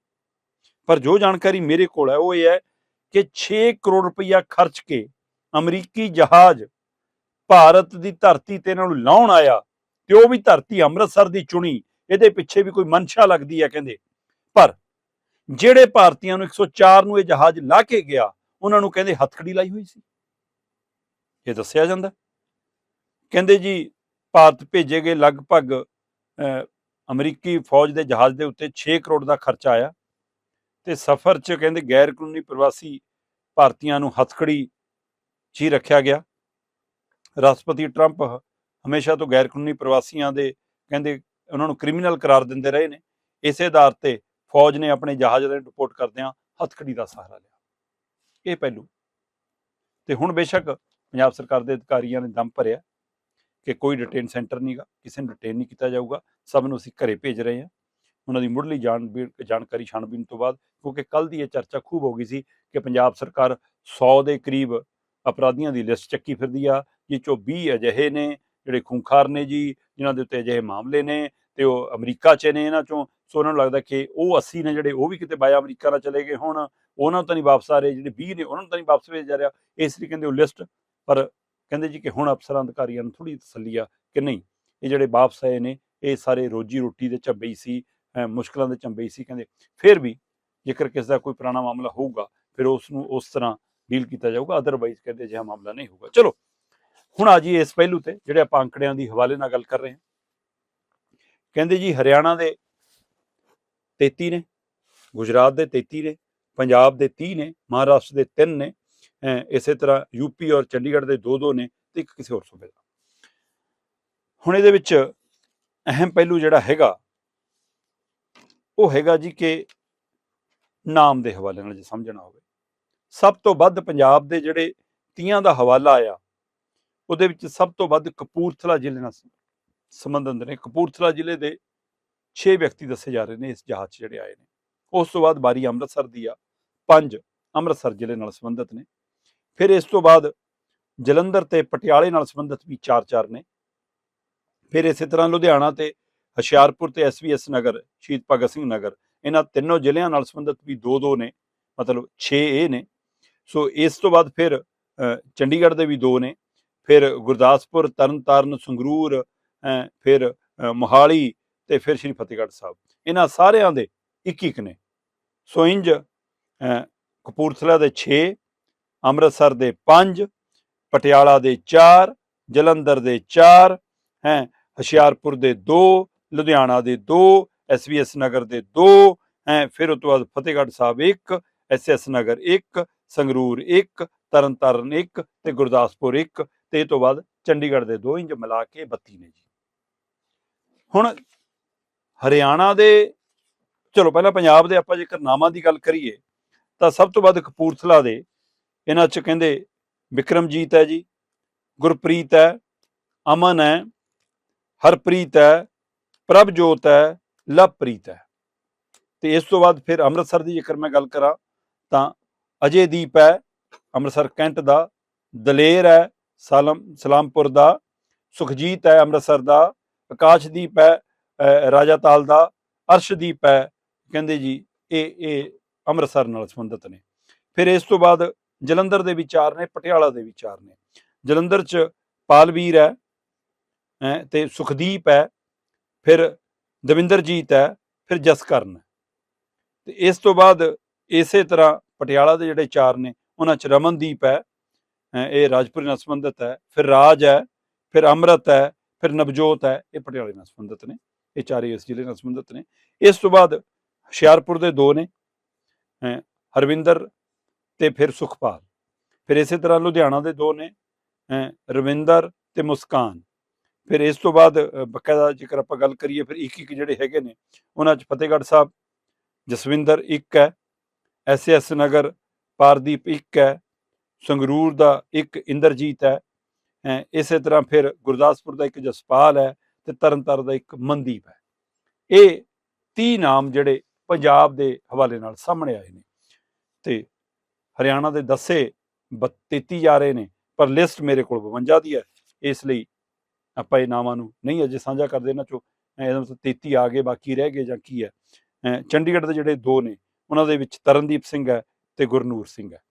ਪਰ ਜੋ ਜਾਣਕਾਰੀ ਮੇਰੇ ਕੋਲ ਹੈ, ਉਹ ਇਹ ਹੈ ਕਿ 6 ਕਰੋੜ ਰੁਪਈਆ ਖਰਚ ਕੇ ਅਮਰੀਕੀ ਜਹਾਜ਼ ਭਾਰਤ ਦੀ ਧਰਤੀ ਤੇ ਇਹਨਾਂ ਨੂੰ ਲਾਉਣ ਆਇਆ ਤੇ ਉਹ ਵੀ ਧਰਤੀ ਅੰਮ੍ਰਿਤਸਰ ਦੀ ਚੁਣੀ, ਇਹਦੇ ਪਿੱਛੇ ਵੀ ਕੋਈ ਮਨਸ਼ਾ ਲੱਗਦੀ ਹੈ ਕਹਿੰਦੇ। ਪਰ ਜਿਹੜੇ ਭਾਰਤੀਆਂ ਨੂੰ 104 ਨੂੰ ਇਹ ਜਹਾਜ਼ ਲਾ ਕੇ ਗਿਆ, ਉਹਨਾਂ ਨੂੰ ਕਹਿੰਦੇ ਹੱਥਕੜੀ ਲਾਈ ਹੋਈ ਸੀ। ਇਹ ਦੱਸਿਆ ਜਾਂਦਾ। ਕਹਿੰਦੇ ਜੀ, ਭਾਰਤ ਭੇਜੇ ਗਏ ਲਗਭਗ ਅਮਰੀਕੀ ਫੌਜ ਦੇ ਜਹਾਜ਼ ਦੇ ਉੱਤੇ 6 ਕਰੋੜ ਦਾ ਖਰਚਾ ਆਇਆ ਤੇ ਸਫ਼ਰ 'ਚ ਕਹਿੰਦੇ ਗੈਰ ਕਾਨੂੰਨੀ ਪ੍ਰਵਾਸੀ ਭਾਰਤੀਆਂ ਨੂੰ ਹੱਥਕੜੀ ਹੀ ਰੱਖਿਆ ਗਿਆ। ਰਾਸ਼ਟਰਪਤੀ ਟਰੰਪ ਹਮੇਸ਼ਾ ਤੋਂ ਗੈਰ ਕਾਨੂੰਨੀ ਪ੍ਰਵਾਸੀਆਂ ਦੇ ਕਹਿੰਦੇ ਉਹਨਾਂ ਨੂੰ ਕ੍ਰਿਮੀਨਲ ਕਰਾਰ ਦਿੰਦੇ ਰਹੇ ਨੇ। ਇਸੇ ਆਧਾਰ ਤੇ ਫੌਜ ਨੇ ਆਪਣੇ ਜਹਾਜ਼ ਦੇ ਰਿਪੋਰਟ ਕਰਦਿਆਂ ਹੱਥਕੜੀ ਦਾ ਸਹਾਰਾ ਲਿਆ। ਇਹ ਪਹਿਲੂ। ਤੇ ਹੁਣ ਬੇਸ਼ੱਕ ਪੰਜਾਬ ਸਰਕਾਰ ਦੇ ਅਧਿਕਾਰੀਆਂ ਨੇ ਦਮ ਭਰਿਆ ਕਿ ਕੋਈ ਡਿਟੇਨ ਸੈਂਟਰ ਨਹੀਂਗਾ ਕਿਸੇ ਨੂੰ ਡਿਟੇਨ ਨਹੀਂ ਕੀਤਾ ਜਾਊਗਾ। ਸਭ ਨੂੰ ਅਸੀਂ ਘਰੇ ਭੇਜ ਰਹੇ ਹਾਂ। ਉਹਨਾਂ ਦੀ ਮੁੱਢਲੀ ਜਾਣ ਜਾਣਕਾਰੀ ਛਾਣਬੀਨ ਤੋਂ ਬਾਅਦ ਕਿਉਂਕਿ ਕੱਲ ਦੀ ਇਹ ਚਰਚਾ ਖੂਬ ਹੋ ਗਈ ਸੀ ਕਿ ਪੰਜਾਬ ਸਰਕਾਰ 100 ਦੇ ਕਰੀਬ ਅਪਰਾਧੀਆਂ ਦੀ ਲਿਸਟ ਚੱਕੀ ਫਿਰਦੀ ਆ ਜਿਸ ਚੋਂ 20 ਅਜਿਹੇ ਨੇ, ਜਿਹੜੇ ਖੂੰਖਾਰ ਨੇ ਜੀ, ਜਿਨ੍ਹਾਂ ਦੇ ਉੱਤੇ ਅਜਿਹੇ ਮਾਮਲੇ ਨੇ ਤੇ ਉਹ ਅਮਰੀਕਾ 'ਚ ਨੇ ਇਹਨਾਂ ਚੋਂ, ਸੋ ਉਹਨਾਂ ਨੂੰ ਲੱਗਦਾ ਕਿ ਉਹ 80 ਨੇ ਜਿਹੜੇ ਉਹ ਵੀ ਕਿਤੇ ਬਾਇਆ ਅਮਰੀਕਾ ਨਾਲ ਚਲੇ ਗਏ ਹੁਣ, ਉਹਨਾਂ ਤੋਂ ਨਹੀਂ ਵਾਪਸ ਆ ਰਹੇ, ਜਿਹੜੇ 20 ਨੇ ਉਹਨਾਂ ਨੂੰ ਤਾਂ ਨਹੀਂ ਵਾਪਸ ਭੇਜਿਆ ਜਾ ਰਿਹਾ, ਇਸ ਲਈ ਕਹਿੰਦੇ ਉਹ ਲਿਸਟ, ਪਰ ਕਹਿੰਦੇ ਜੀ ਕਿ ਹੁਣ ਅਫਸਰਾਂ, ਅਧਿਕਾਰੀਆਂ ਨੂੰ ਥੋੜੀ ਤਸੱਲੀ ਆ ਕਿ ਨਹੀਂ, ਇਹ ਜਿਹੜੇ ਵਾਪਸ ਆਏ ਨੇ, ਇਹ ਸਾਰੇ ਰੋਜੀ ਰੋਟੀ ਦੇ ਝੱਬੇ ਸੀ, ਅਹ ਮੁਸ਼ਕਲਾਂ ਦੇ ਚੰਬੇ ਸੀ, ਕਹਿੰਦੇ, ਫਿਰ ਵੀ ਜੇਕਰ ਕਿਸੇ ਦਾ ਕੋਈ ਪੁਰਾਣਾ ਮਾਮਲਾ ਹੋਊਗਾ, ਫਿਰ ਉਸ ਨੂੰ ਉਸ ਤਰ੍ਹਾਂ ਡੀਲ ਕੀਤਾ ਜਾਊਗਾ ਅਦਰਵਾਈਜ਼ ਕਹਿੰਦੇ ਅਜਿਹਾ ਮਾਮਲਾ ਨਹੀਂ ਹੋਊਗਾ। ਚਲੋ, ਹੁਣ ਆ ਜੀ ਇਸ ਪਹਿਲੂ ਤੇ, ਜਿਹੜੇ ਆਪਾਂ ਅੰਕੜਿਆਂ ਦੀ ਹਵਾਲੇ ਨਾਲ ਗੱਲ ਕਰ ਰਹੇ ਹਾਂ। ਕਹਿੰਦੇ ਜੀ ਹਰਿਆਣਾ ਦੇ 33 ਨੇ, ਗੁਜਰਾਤ ਦੇ 33 ਨੇ, ਪੰਜਾਬ ਦੇ 30 ਨੇ, ਮਹਾਰਾਸ਼ਟਰ ਦੇ 3 ਨੇ ਇਸੇ ਤਰ੍ਹਾਂ ਯੂਪੀ ਔਰ ਚੰਡੀਗੜ੍ਹ ਦੇ 2-2 ਨੇ ਤੇ ਇੱਕ ਕਿਸੇ ਹੋਰ ਸੂਬੇ ਦਾ। ਹੁਣ ਇਹਦੇ ਵਿੱਚ ਅਹਿਮ ਪਹਿਲੂ ਜਿਹੜਾ ਹੈਗਾ, ਉਹ ਹੈਗਾ ਜੀ ਕਿ ਨਾਮ ਦੇ ਹਵਾਲੇ ਨਾਲ ਜੇ ਸਮਝਣਾ ਹੋਵੇ। ਸਭ ਤੋਂ ਵੱਧ ਪੰਜਾਬ ਦੇ ਜਿਹੜੇ ਤੀਆਂ ਦਾ ਹਵਾਲਾ ਆਇਆ, ਉਹਦੇ ਵਿੱਚ ਸਭ ਤੋਂ ਵੱਧ ਕਪੂਰਥਲਾ ਜ਼ਿਲ੍ਹੇ ਨਾਲ ਸੰਬੰਧਿਤ ਨੇ। ਕਪੂਰਥਲਾ ਜ਼ਿਲ੍ਹੇ ਦੇ 6 ਵਿਅਕਤੀ ਦੱਸੇ ਜਾ ਰਹੇ ਨੇ ਇਸ ਜਹਾਜ਼ 'ਚ ਜਿਹੜੇ ਆਏ ਨੇ। ਉਸ ਤੋਂ ਬਾਅਦ ਬਾਰੀ ਅੰਮ੍ਰਿਤਸਰ ਦੀ ਆ, ਪੰਜ ਅੰਮ੍ਰਿਤਸਰ ਜ਼ਿਲ੍ਹੇ ਨਾਲ ਸੰਬੰਧਿਤ ਨੇ। ਫਿਰ ਇਸ ਤੋਂ ਬਾਅਦ ਜਲੰਧਰ ਤੇ ਪਟਿਆਲੇ ਨਾਲ ਸੰਬੰਧਿਤ ਵੀ 4-4 ਨੇ। ਫਿਰ ਇਸੇ ਤਰ੍ਹਾਂ ਲੁਧਿਆਣਾ ਤੇ ਹੁਸ਼ਿਆਰਪੁਰ ਤੇ ਐਸਵੀਐਸ ਨਗਰ, ਸ਼ਹੀਦ ਭਗਤ ਸਿੰਘ ਨਗਰ, ਇਹਨਾਂ ਤਿੰਨੋਂ ਜ਼ਿਲ੍ਹਿਆਂ ਨਾਲ ਸੰਬੰਧਿਤ ਵੀ 2-2 ਨੇ, ਮਤਲਬ 6 ਇਹ ਨੇ। ਸੋ ਇਸ ਤੋਂ ਬਾਅਦ ਫਿਰ ਚੰਡੀਗੜ੍ਹ ਦੇ ਵੀ ਦੋ ਨੇ। ਫਿਰ ਗੁਰਦਾਸਪੁਰ ਤਰਨਤਾਰਨ ਸੰਗਰੂਰ ਅ, ਫਿਰ ਮੋਹਾਲੀ ਤੇ ਫਿਰ ਸ਼੍ਰੀ ਫਤਿਹਗੜ੍ਹ ਸਾਹਿਬ। ਇਹਨਾਂ ਸਾਰਿਆਂ ਦੇ ਇੱਕ ਇੱਕ ਨੇ। ਸੋ ਇੰਜ ਕਪੂਰਥਲਾ ਦੇ 6 ਅੰਮ੍ਰਿਤਸਰ ਦੇ 5 ਪਟਿਆਲਾ ਦੇ 4 ਜਲੰਧਰ ਦੇ 4 ਹੈ ਹੁਸ਼ਿਆਰਪੁਰ ਦੇ 2 ਲੁਧਿਆਣਾ ਦੇ 2 ਐਸਵੀਐਸ ਨਗਰ ਦੇ 2 ਹੈ ਫਿਰ ਉਸ ਤੋਂ ਬਾਅਦ ਫਤਿਹਗੜ੍ਹ ਸਾਹਿਬ 1 ਐਸਐਸ ਨਗਰ 1 ਸੰਗਰੂਰ 1 ਤਰਨਤਾਰਨ ਇੱਕ ਤੇ ਗੁਰਦਾਸਪੁਰ ਇੱਕ ਤੇ ਇਹ ਤੋਂ ਬਾਅਦ ਚੰਡੀਗੜ੍ਹ ਦੇ 2 ਇੰਜ ਮਿਲਾ ਕੇ 32 ਨੇ ਜੀ। ਹੁਣ ਹਰਿਆਣਾ ਦੇ, ਚਲੋ ਪਹਿਲਾਂ ਪੰਜਾਬ ਦੇ ਆਪਾਂ ਜੇਕਰ ਨਾਮਾਂ ਦੀ ਗੱਲ ਕਰੀਏ ਤਾਂ ਸਭ ਤੋਂ ਵੱਧ ਕਪੂਰਥਲਾ ਦੇ ਇਹਨਾਂ 'ਚ ਕਹਿੰਦੇ ਵਿਕਰਮਜੀਤ ਹੈ ਜੀ, ਗੁਰਪ੍ਰੀਤ ਹੈ, ਅਮਨ ਹੈ, ਹਰਪ੍ਰੀਤ ਹੈ, ਪ੍ਰਭਜੋਤ ਹੈ, ਲਵਪ੍ਰੀਤ ਹੈ। ਤੇ ਇਸ ਤੋਂ ਬਾਅਦ ਫਿਰ ਅੰਮ੍ਰਿਤਸਰ ਦੀ ਜੇਕਰ ਮੈਂ ਗੱਲ ਕਰਾਂ ਤਾਂ ਅਜੇ ਦੀਪ ਹੈ ਅੰਮ੍ਰਿਤਸਰ ਕੈਂਟ ਦਾ ਦਲੇਰ ਹੈ ਸਾਲਮ ਸਲਾਮਪੁਰ ਦਾ ਸੁਖਜੀਤ ਹੈ ਅੰਮ੍ਰਿਤਸਰ ਦਾ ਆਕਾਸ਼ਦੀਪ ਹੈ ਰਾਜਾ ਤਾਲ ਦਾ ਅਰਸ਼ਦੀਪ ਹੈ ਕਹਿੰਦੇ ਜੀ ਇਹ ਇਹ ਅੰਮ੍ਰਿਤਸਰ ਨਾਲ ਸੰਬੰਧਿਤ ਨੇ। ਫਿਰ ਇਸ ਤੋਂ ਬਾਅਦ ਜਲੰਧਰ ਦੇ ਵਿਚਾਰ ਨੇ ਪਟਿਆਲਾ ਦੇ ਵਿਚਾਰ ਨੇ। ਜਲੰਧਰ ਚ ਪਾਲਵੀਰ ਹੈ ਹੈਂ, ਤੇ ਸੁਖਦੀਪ ਹੈ ਫਿਰ ਦਵਿੰਦਰਜੀਤ ਹੈ ਫਿਰ ਜਸਕਰਨ। ਹੈ ਤੇ ਇਸ ਤੋਂ ਬਾਅਦ ਇਸੇ ਤਰ੍ਹਾਂ ਪਟਿਆਲਾ ਦੇ ਜਿਹੜੇ ਚਾਰ ਨੇ, ਉਹਨਾਂ ਚ ਰਮਨਦੀਪ ਹੈ ਇਹ ਰਾਜਪੁਰੀ ਨਾਲ ਸੰਬੰਧਿਤ ਹੈ, ਫਿਰ ਰਾਜ ਹੈ, ਫਿਰ ਅੰਮ੍ਰਿਤ ਹੈ, ਫਿਰ ਨਵਜੋਤ ਹੈ, ਇਹ ਪਟਿਆਲੇ ਨਾਲ ਸੰਬੰਧਿਤ ਨੇ, ਇਹ ਚਾਰੇ ਇਸ ਜ਼ਿਲ੍ਹੇ ਨਾਲ ਸੰਬੰਧਿਤ ਨੇ। ਇਸ ਤੋਂ ਬਾਅਦ ਹੁਸ਼ਿਆਰਪੁਰ ਦੇ ਦੋ ਨੇ ਹਰਵਿੰਦਰ ਤੇ ਫਿਰ ਸੁਖਪਾਲ। ਫਿਰ ਇਸੇ ਤਰ੍ਹਾਂ ਲੁਧਿਆਣਾ ਦੇ ਦੋ ਨੇ ਰਵਿੰਦਰ ਤੇ ਮੁਸਕਾਨ। ਫਿਰ ਇਸ ਤੋਂ ਬਾਅਦ ਬਕਾਇਦਾ ਜੇਕਰ ਆਪਾਂ ਗੱਲ ਕਰੀਏ, ਫਿਰ ਇੱਕ ਇੱਕ ਜਿਹੜੇ ਹੈਗੇ ਨੇ, ਉਹਨਾਂ ਚ ਫਤਿਹਗੜ੍ਹ ਸਾਹਿਬ, ਜਸਵਿੰਦਰ ਇੱਕ ਹੈ ਐਸਐਸ ਨਗਰ ਪਾਰਦੀਪ ਇੱਕ ਹੈ, ਸੰਗਰੂਰ ਦਾ ਇੱਕ ਇੰਦਰਜੀਤ ਹੈ ਇਸੇ ਤਰ੍ਹਾਂ ਫਿਰ ਗੁਰਦਾਸਪੁਰ ਦਾ ਇੱਕ ਜਸਪਾਲ ਹੈ ਤੇ ਤਰਨਤਾਰਨ ਦਾ ਇੱਕ ਮਨਦੀਪ ਹੈ। ਇਹ 30 ਨਾਮ ਜਿਹੜੇ ਪੰਜਾਬ ਦੇ ਹਵਾਲੇ ਨਾਲ ਸਾਹਮਣੇ ਆਏ ਨੇ ਤੇ ਹਰਿਆਣਾ ਦੇ ਦੱਸੇ 33 ਜਾ ਰਹੇ ਨੇ, ਪਰ ਲਿਸਟ ਮੇਰੇ ਕੋਲ 52 ਦੀ ਹੈ, ਇਸ ਲਈ ਆਪਾਂ ਇਹ ਨਾਵਾਂ ਨੂੰ ਨਹੀਂ ਅਜੇ ਸਾਂਝਾ ਕਰਦੇ ਇਹਨਾਂ ਚੋਂ ਅਹ ਇਹਦਾ ਮਤਲਬ 33 ਆ ਗਏ, ਬਾਕੀ ਰਹਿ ਗਏ ਜਾਂ ਕੀ ਹੈ, ਚੰਡੀਗੜ੍ਹ ਦੇ ਜਿਹੜੇ ਦੋ ਨੇ ਉਹਨਾਂ ਦੇ ਵਿੱਚ ਤਰਨਦੀਪ ਸਿੰਘ ਹੈ ਤੇ ਗੁਰਨੂਰ ਸਿੰਘ ਹੈ।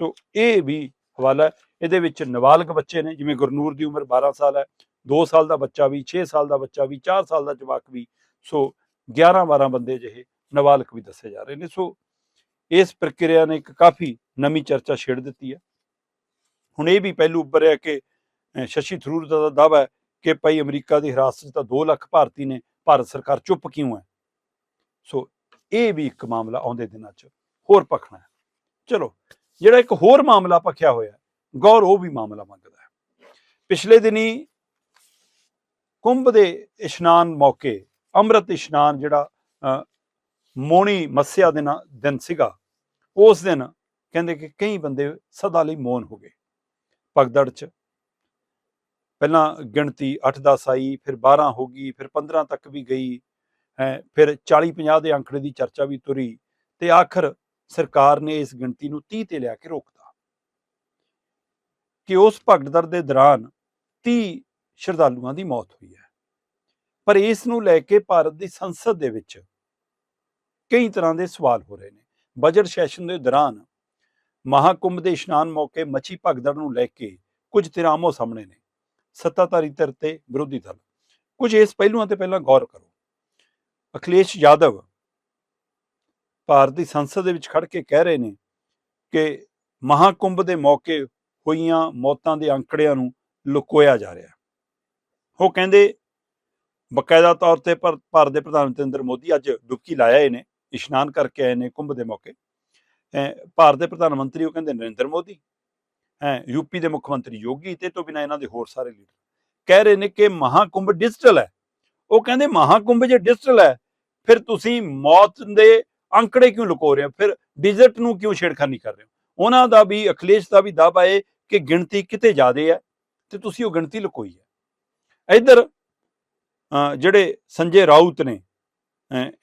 ਸੋ ਇਹ ਵੀ ਹਵਾਲਾ ਇਹਦੇ ਵਿੱਚ ਨਾਬਾਲਗ ਬੱਚੇ ਨੇ, ਜਿਵੇਂ ਗੁਰਨੂਰ ਦੀ ਉਮਰ 12 ਸਾਲ ਹੈ 2 ਸਾਲ ਦਾ ਬੱਚਾ ਵੀ 6 ਸਾਲ ਦਾ ਬੱਚਾ ਵੀ 4 ਸਾਲ ਦਾ ਜਵਾਕ ਵੀ, ਸੋ 11 12 ਬੰਦੇ ਜਿਹੇ ਨਾਬਾਲਗ ਵੀ ਦੱਸੇ ਜਾ ਰਹੇ ਨੇ। ਸੋ ਇਸ ਪ੍ਰਕਿਰਿਆ ਨੇ ਇੱਕ ਕਾਫੀ ਨਵੀਂ ਚਰਚਾ ਛੇੜ ਦਿੱਤੀ ਹੈ। ਹੁਣ ਇਹ ਵੀ ਪਹਿਲੂ ਉੱਭਰਿਆ ਕਿ ਸ਼ਸ਼ੀ ਥਰੂਰ ਦਾ ਦਾਅਵਾ ਹੈ ਕਿ ਭਾਈ ਅਮਰੀਕਾ ਦੀ ਹਿਰਾਸਤ 'ਚ ਤਾਂ 2 ਲੱਖ ਭਾਰਤੀ ਨੇ, ਭਾਰਤ ਸਰਕਾਰ ਚੁੱਪ ਕਿਉਂ ਹੈ? ਸੋ ਇਹ ਵੀ ਇੱਕ ਮਾਮਲਾ ਆਉਂਦੇ ਦਿਨਾਂ 'ਚ ਹੋਰ ਪਖਣਾ ਹੈ। ਚਲੋ, ਜਿਹੜਾ ਇੱਕ ਹੋਰ ਮਾਮਲਾ ਪਖਿਆ ਹੋਇਆ ਗੌਰ ਉਹ ਵੀ ਮਾਮਲਾ ਮੰਗਦਾ ਹੈ। ਪਿਛਲੇ ਦਿਨੀ ਕੁੰਭ ਦੇ ਇਸ਼ਨਾਨ ਮੌਕੇ, ਅੰਮ੍ਰਿਤ ਇਸ਼ਨਾਨ ਜਿਹੜਾ ਮੋਣੀ ਮੱਸਿਆ ਦੇ ਨਾ- ਦਿਨ ਸੀਗਾ, ਉਸ ਦਿਨ ਕਹਿੰਦੇ ਕਿ ਕਈ ਬੰਦੇ ਸਦਾ ਲਈ ਮੌਨ ਹੋ ਗਏ। ਭਗਦੜ 'ਚ ਪਹਿਲਾਂ ਗਿਣਤੀ 8-10 ਆਈ, ਫਿਰ 12 ਹੋ ਗਈ, ਫਿਰ 15 ਤੱਕ ਵੀ ਗਈ। ਫਿਰ 40-50 ਦੇ ਅੰਕੜੇ ਦੀ ਚਰਚਾ ਵੀ ਤੁਰੀ ਤੇ ਆਖਰ ਸਰਕਾਰ ਨੇ ਇਸ ਗਿਣਤੀ ਨੂੰ 30 ਤੇ ਲਿਆ ਕੇ ਰੋਕਤਾ। ਕਿ ਉਸ ਭਗਦੜ ਦੇ ਦੌਰਾਨ 30 ਸ਼ਰਧਾਲੂਆਂ ਦੀ ਮੌਤ ਹੋਈ ਹੈ। ਪਰ ਇਸ ਨੂੰ ਲੈ ਕੇ ਭਾਰਤ ਦੀ ਸੰਸਦ ਦੇ ਵਿੱਚ ਕਈ ਤਰ੍ਹਾਂ ਦੇ ਸਵਾਲ ਹੋ ਰਹੇ ਨੇ। ਬਜਟ ਸੈਸ਼ਨ ਦੇ ਦੌਰਾਨ ਮਹਾਕੁੰਭ ਦੇ ਇਸ਼ਨਾਨ ਮੌਕੇ ਮੱਛੀ ਭਗਦੜ ਨੂੰ ਲੈ ਕੇ ਕੁਝ ਤਿਰਾਮੋ ਸਾਹਮਣੇ ਨੇ। ਸੱਤਾਧਾਰੀ ਧਿਰ ਤੇ ਵਿਰੋਧੀ ਦਲ ਕੁਝ ਇਸ ਪਹਿਲੂਆਂ ਤੇ ਪਹਿਲਾਂ ਗੌਰ ਕਰੋ। ਅਖਿਲੇਸ਼ ਯਾਦਵ ਭਾਰਤ ਦੀ ਸੰਸਦ ਦੇ ਵਿੱਚ ਖੜ ਕੇ ਕਹਿ ਰਹੇ ਨੇ ਕਿ ਮਹਾਕੁੰਭ ਦੇ ਮੌਕੇ ਹੋਈਆਂ ਮੌਤਾਂ ਦੇ ਅੰਕੜਿਆਂ ਨੂੰ ਲੁਕੋਇਆ ਜਾ ਰਿਹਾ ਉਹ ਕਹਿੰਦੇ, ਬਕਾਇਦਾ ਤੌਰ ਤੇ ਪਰ, ਭਾਰਤ ਦੇ ਪ੍ਰਧਾਨ ਮੰਤਰੀ ਨਰਿੰਦਰ ਮੋਦੀ ਅੱਜ ਡੁਬਕੀ ਲਾਇਆ ਇਹ ਨੇ ਇਸ਼ਨਾਨ ਕਰਕੇ ਆਏ ਨੇ ਕੁੰਭ ਦੇ ਮੌਕੇ। ਭਾਰਤ ਦੇ ਪ੍ਰਧਾਨ ਮੰਤਰੀ ਉਹ ਕਹਿੰਦੇ ਨਰਿੰਦਰ ਮੋਦੀ। ਹੈ ਯੂਪੀ ਦੇ ਮੁੱਖ ਮੰਤਰੀ ਯੋਗੀ ਤੇ ਤੋਂ ਬਿਨਾਂ ਇਹਨਾਂ ਦੇ ਹੋਰ ਸਾਰੇ ਲੀਡਰ। ਕਹਿ ਰਹੇ ਨੇ ਕਿ ਮਹਾਕੁੰਭ ਡਿਜੀਟਲ ਹੈ। ਉਹ ਕਹਿੰਦੇ ਮਹਾਕੁੰਭ ਜੇ ਡਿਜੀਟਲ ਹੈ ਫਿਰ ਤੁਸੀਂ ਮੌਤ ਦੇ ਅੰਕੜੇ ਕਿਉਂ ਲੁਕੋ ਰਹੇ ਹੋ? ਫਿਰ ਡਿਜ਼ਰਟ ਨੂੰ ਕਿਉਂ ਛੇੜਖਾਨੀ ਕਰ ਰਹੇ ਹੋ? ਉਹਨਾਂ ਦਾ ਵੀ ਅਖਿਲੇਸ਼ ਦਾ ਵੀ ਦਾਅਵਾ ਹੈ ਕਿ ਗਿਣਤੀ ਕਿਤੇ ਜ਼ਿਆਦੇ ਹੈ ਤੇ ਤੁਸੀਂ ਉਹ ਗਿਣਤੀ ਲੁਕੋਈ ਹੈ। ਇੱਧਰ ਜਿਹੜੇ ਸੰਜੇ ਰਾਊਤ ਨੇ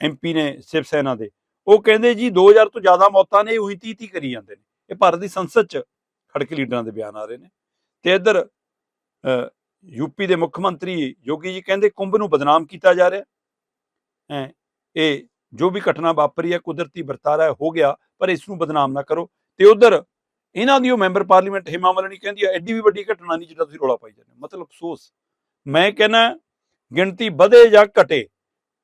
ਐਮਪੀ ਨੇ ਸ਼ਿਵ ਸੈਨਾ ਦੇ ਉਹ ਕਹਿੰਦੇ ਜੀ 2000 ਤੋਂ ਜ਼ਿਆਦਾ ਮੌਤਾਂ ਨੇ ਉਹੀ 30 30 ਕਰੀ ਜਾਂਦੇ ਨੇ। ਇਹ ਭਾਰਤ ਦੀ ਸੰਸਦ 'ਚ ਖੜਕੇ ਲੀਡਰਾਂ ਦੇ ਬਿਆਨ ਆ ਰਹੇ ਨੇ। ਤੇ ਇੱਧਰ ਅਹ, ਯੂਪੀ ਦੇ ਮੁੱਖ ਮੰਤਰੀ ਯੋਗੀ ਜੀ ਕਹਿੰਦੇ ਕੁੰਭ ਨੂੰ ਬਦਨਾਮ ਕੀਤਾ ਜਾ ਰਿਹਾ ਹੈ ਇਹ ਜੋ ਵੀ ਘਟਨਾ ਵਾਪਰੀ ਹੈ ਕੁਦਰਤੀ ਵਰਤਾਰਾ ਹੈ, ਹੋ ਗਿਆ ਪਰ ਇਸ ਨੂੰ ਬਦਨਾਮ ਨਾ ਕਰੋ। ਤੇ ਉਧਰ ਇਹਨਾਂ ਦੀ ਉਹ ਮੈਂਬਰ ਪਾਰਲੀਮੈਂਟ ਹਿਮਾ ਮਾਲਿਨੀ ਕਹਿੰਦੀ ਹੈ ਐਡੀ ਵੀ ਵੱਡੀ ਘਟਨਾ ਨਹੀਂ ਜਿਹੜਾ ਤੁਸੀਂ ਰੋਲਾ ਪਾਈ ਜਾਂਦੇ ਹੋ। ਮਤਲਬ ਅਫਸੋਸ। ਮੈਂ ਕਹਿੰਦਾ ਗਿਣਤੀ ਵਧੇ ਜਾਂ ਘਟੇ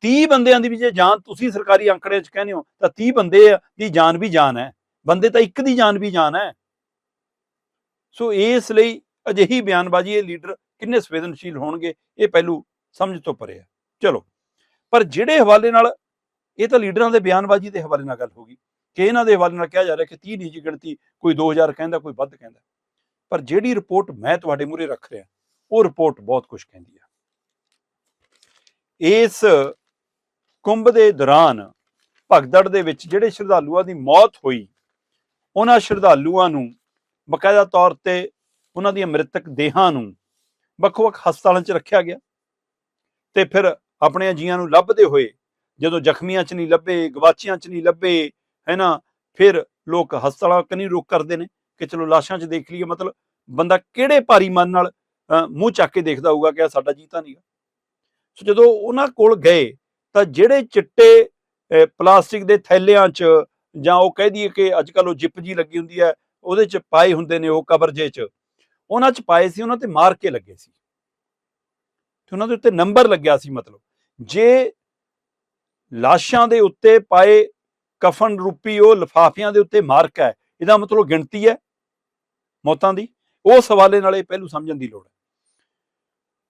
30 ਬੰਦਿਆਂ ਦੀ ਵੀ ਜੇ ਜਾਨ ਤੁਸੀਂ ਸਰਕਾਰੀ ਅੰਕੜਿਆਂ 'ਚ ਕਹਿੰਦੇ ਹੋ ਤਾਂ 30 ਬੰਦੇ ਦੀ ਜਾਨ ਵੀ ਜਾਨ ਹੈ। ਬੰਦੇ ਤਾਂ ਇੱਕ ਦੀ ਜਾਨ ਵੀ ਜਾਨ ਹੈ। ਸੋ ਇਸ ਲਈ ਅਜਿਹੀ ਬਿਆਨਬਾਜ਼ੀ ਇਹ ਲੀਡਰ ਕਿੰਨੇ ਸੰਵੇਦਨਸ਼ੀਲ ਹੋਣਗੇ ਇਹ ਪਹਿਲੂ ਸਮਝ ਤੋਂ ਪਰੇ ਹੈ। ਚਲੋ। ਪਰ ਜਿਹੜੇ ਹਵਾਲੇ ਨਾਲ, ਇਹ ਤਾਂ ਲੀਡਰਾਂ ਦੇ ਬਿਆਨਬਾਜ਼ੀ ਦੇ ਹਵਾਲੇ ਨਾਲ ਗੱਲ ਹੋ ਗਈ ਕਿ ਇਹਨਾਂ ਦੇ ਹਵਾਲੇ ਨਾਲ ਕਿਹਾ ਜਾ ਰਿਹਾ ਕਿ 30 ਨਿੱਜੀ ਗਿਣਤੀ, ਕੋਈ 2000 ਕਹਿੰਦਾ, ਕੋਈ ਵੱਧ ਕਹਿੰਦਾ। ਪਰ ਜਿਹੜੀ ਰਿਪੋਰਟ ਮੈਂ ਤੁਹਾਡੇ ਮੂਹਰੇ ਰੱਖ ਰਿਹਾ, ਉਹ ਰਿਪੋਰਟ ਬਹੁਤ ਕੁਝ ਕਹਿੰਦੀ ਆ। ਇਸ ਕੁੰਭ ਦੇ ਦੌਰਾਨ ਭਗਦੜ ਦੇ ਵਿੱਚ ਜਿਹੜੇ ਸ਼ਰਧਾਲੂਆਂ ਦੀ ਮੌਤ ਹੋਈ, ਉਹਨਾਂ ਸ਼ਰਧਾਲੂਆਂ ਨੂੰ ਬਕਾਇਦਾ ਤੌਰ ਤੇ ਉਹਨਾਂ ਦੀਆਂ ਮ੍ਰਿਤਕ ਦੇਹਾਂ ਨੂੰ ਵੱਖ-ਵੱਖ ਹਸਪਤਾਲਾਂ 'ਚ ਰੱਖਿਆ ਗਿਆ ਤੇ ਫਿਰ ਆਪਣੇ ਜੀਆਂ ਨੂੰ ਲੱਭਦੇ ਹੋਏ, ਜਦੋਂ ਜ਼ਖਮੀਆਂ 'ਚ ਨਹੀਂ ਲੱਭੇ, ਗਵਾਚੀਆਂ 'ਚ ਨਹੀਂ ਲੱਭੇ, ਹੈਨਾ, ਫਿਰ ਲੋਕ ਹਸਪਤਾਲਾਂ ਕਨੀ ਰੁਕ ਕਰਦੇ ਨੇ ਕਿ ਚਲੋ ਲਾਸ਼ਾਂ 'ਚ ਦੇਖ ਲਈਏ, ਮਤਲਬ ਬੰਦਾ ਕਿਹੜੇ ਭਾਰੀ ਮਨ ਨਾਲ ਮੂੰਹ ਚੱਕ ਕੇ ਦੇਖਦਾ ਹੋਊਗਾ ਕਿ ਆਹ ਸਾਡਾ ਜੀ ਤਾਂ ਨਹੀਂਗਾ ਸੋ ਜਦੋਂ ਉਹਨਾਂ ਕੋਲ ਗਏ, ਤਾਂ ਜਿਹੜੇ ਚਿੱਟੇ ਪਲਾਸਟਿਕ ਦੇ ਥੈਲਿਆਂ 'ਚ ਜਾਂ ਉਹ ਕਹਿ ਦਈਏ ਕਿ ਅੱਜ ਕੱਲ ਉਹ ਜਿਪ ਜੀ ਲੱਗੀ ਹੁੰਦੀ ਹੈ, ਉਹਦੇ 'ਚ ਪਾਏ ਹੁੰਦੇ ਨੇ ਉਹ ਕਬਰ ਜੇ 'ਚ, ਉਹਨਾਂ 'ਚ ਪਾਏ ਸੀ, ਉਹਨਾਂ ਤੇ ਮਾਰ ਕੇ ਲੱਗੇ ਸੀ। ਤੇ ਉਹਨਾਂ ਦੇ ਉੱਤੇ ਨੰਬਰ ਲੱਗਿਆ ਸੀ ਮਤਲਬ। ਜੇ ਲਾਸ਼ਾਂ ਦੇ ਉੱਤੇ ਪਾਏ ਕਫਨ ਰੂਪੀ ਉਹ ਲਿਫਾਫਿਆਂ ਦੇ ਉੱਤੇ ਮਾਰਕ ਹੈ, ਇਹਦਾ ਮਤਲਬ ਗਿਣਤੀ ਹੈ ਮੌਤਾਂ ਦੀ। ਉਹ ਹਵਾਲੇ ਨਾਲ ਇਹ ਪਹਿਲੂ ਸਮਝਣ ਦੀ ਲੋੜ ਹੈ।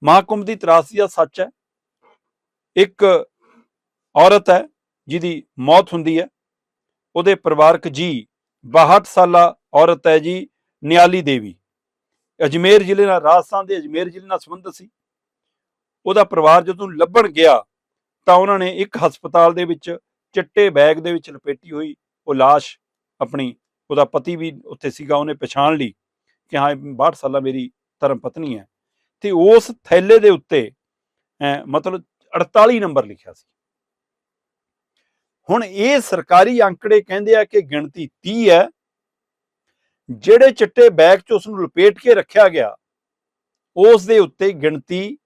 ਮਹਾਕੁੰਭ ਦੀ ਤਰਾਸਦੀ ਦਾ ਸੱਚ ਹੈ। ਇੱਕ ਔਰਤ ਹੈ ਜਿਹਦੀ ਮੌਤ ਹੁੰਦੀ ਹੈ। ਉਹਦੇ ਪਰਿਵਾਰਕ ਜੀ 62 ਸਾਲਾ ਔਰਤ ਹੈ ਜੀ ਨਿਆਲੀ ਦੇਵੀ। ਅਜਮੇਰ ਜ਼ਿਲ੍ਹੇ ਨਾਲ ਰਾਜਸਥਾਨ ਦੇ ਅਜਮੇਰ ਜ਼ਿਲ੍ਹੇ ਨਾਲ ਸੰਬੰਧਿਤ ਸੀ। ਉਹਦਾ ਪਰਿਵਾਰ ਜਦੋਂ ਲੱਭਣ ਗਿਆ ਤਾਂ ਉਹਨਾਂ ਨੇ ਇੱਕ ਹਸਪਤਾਲ ਦੇ ਵਿੱਚ ਚਿੱਟੇ ਬੈਗ ਦੇ ਵਿੱਚ ਲਪੇਟੀ ਹੋਈ ਉਹ লাশ ਆਪਣੀ ਉਹਦਾ ਪਤੀ ਵੀ ਉੱਥੇ ਸੀਗਾ ਉਹਨੇ ਪਛਾਣ ਲਈ ਕਿ ਹਾਂ ਇਹ 62 ਸਾਲਾ ਮੇਰੀ ਧਰਮ ਪਤਨੀ ਹੈ। ਤੇ ਉਸ ਥੈਲੇ ਦੇ ਉੱਤੇ ਅਹ, ਮਤਲਬ 48 ਨੰਬਰ ਲਿਖਿਆ ਸੀ। ਹੁਣ ਇਹ ਸਰਕਾਰੀ ਅੰਕੜੇ ਕਹਿੰਦੇ ਆ ਕਿ ਗਿਣਤੀ 30 ਹੈ ਜਿਹੜੇ ਚਿੱਟੇ ਬੈਗ 'ਚ ਉਸ ਨੂੰ ਲਪੇਟ ਕੇ ਰੱਖਿਆ ਗਿਆ ਉਸ ਦੇ ਉੱਤੇ ਗਿਣਤੀ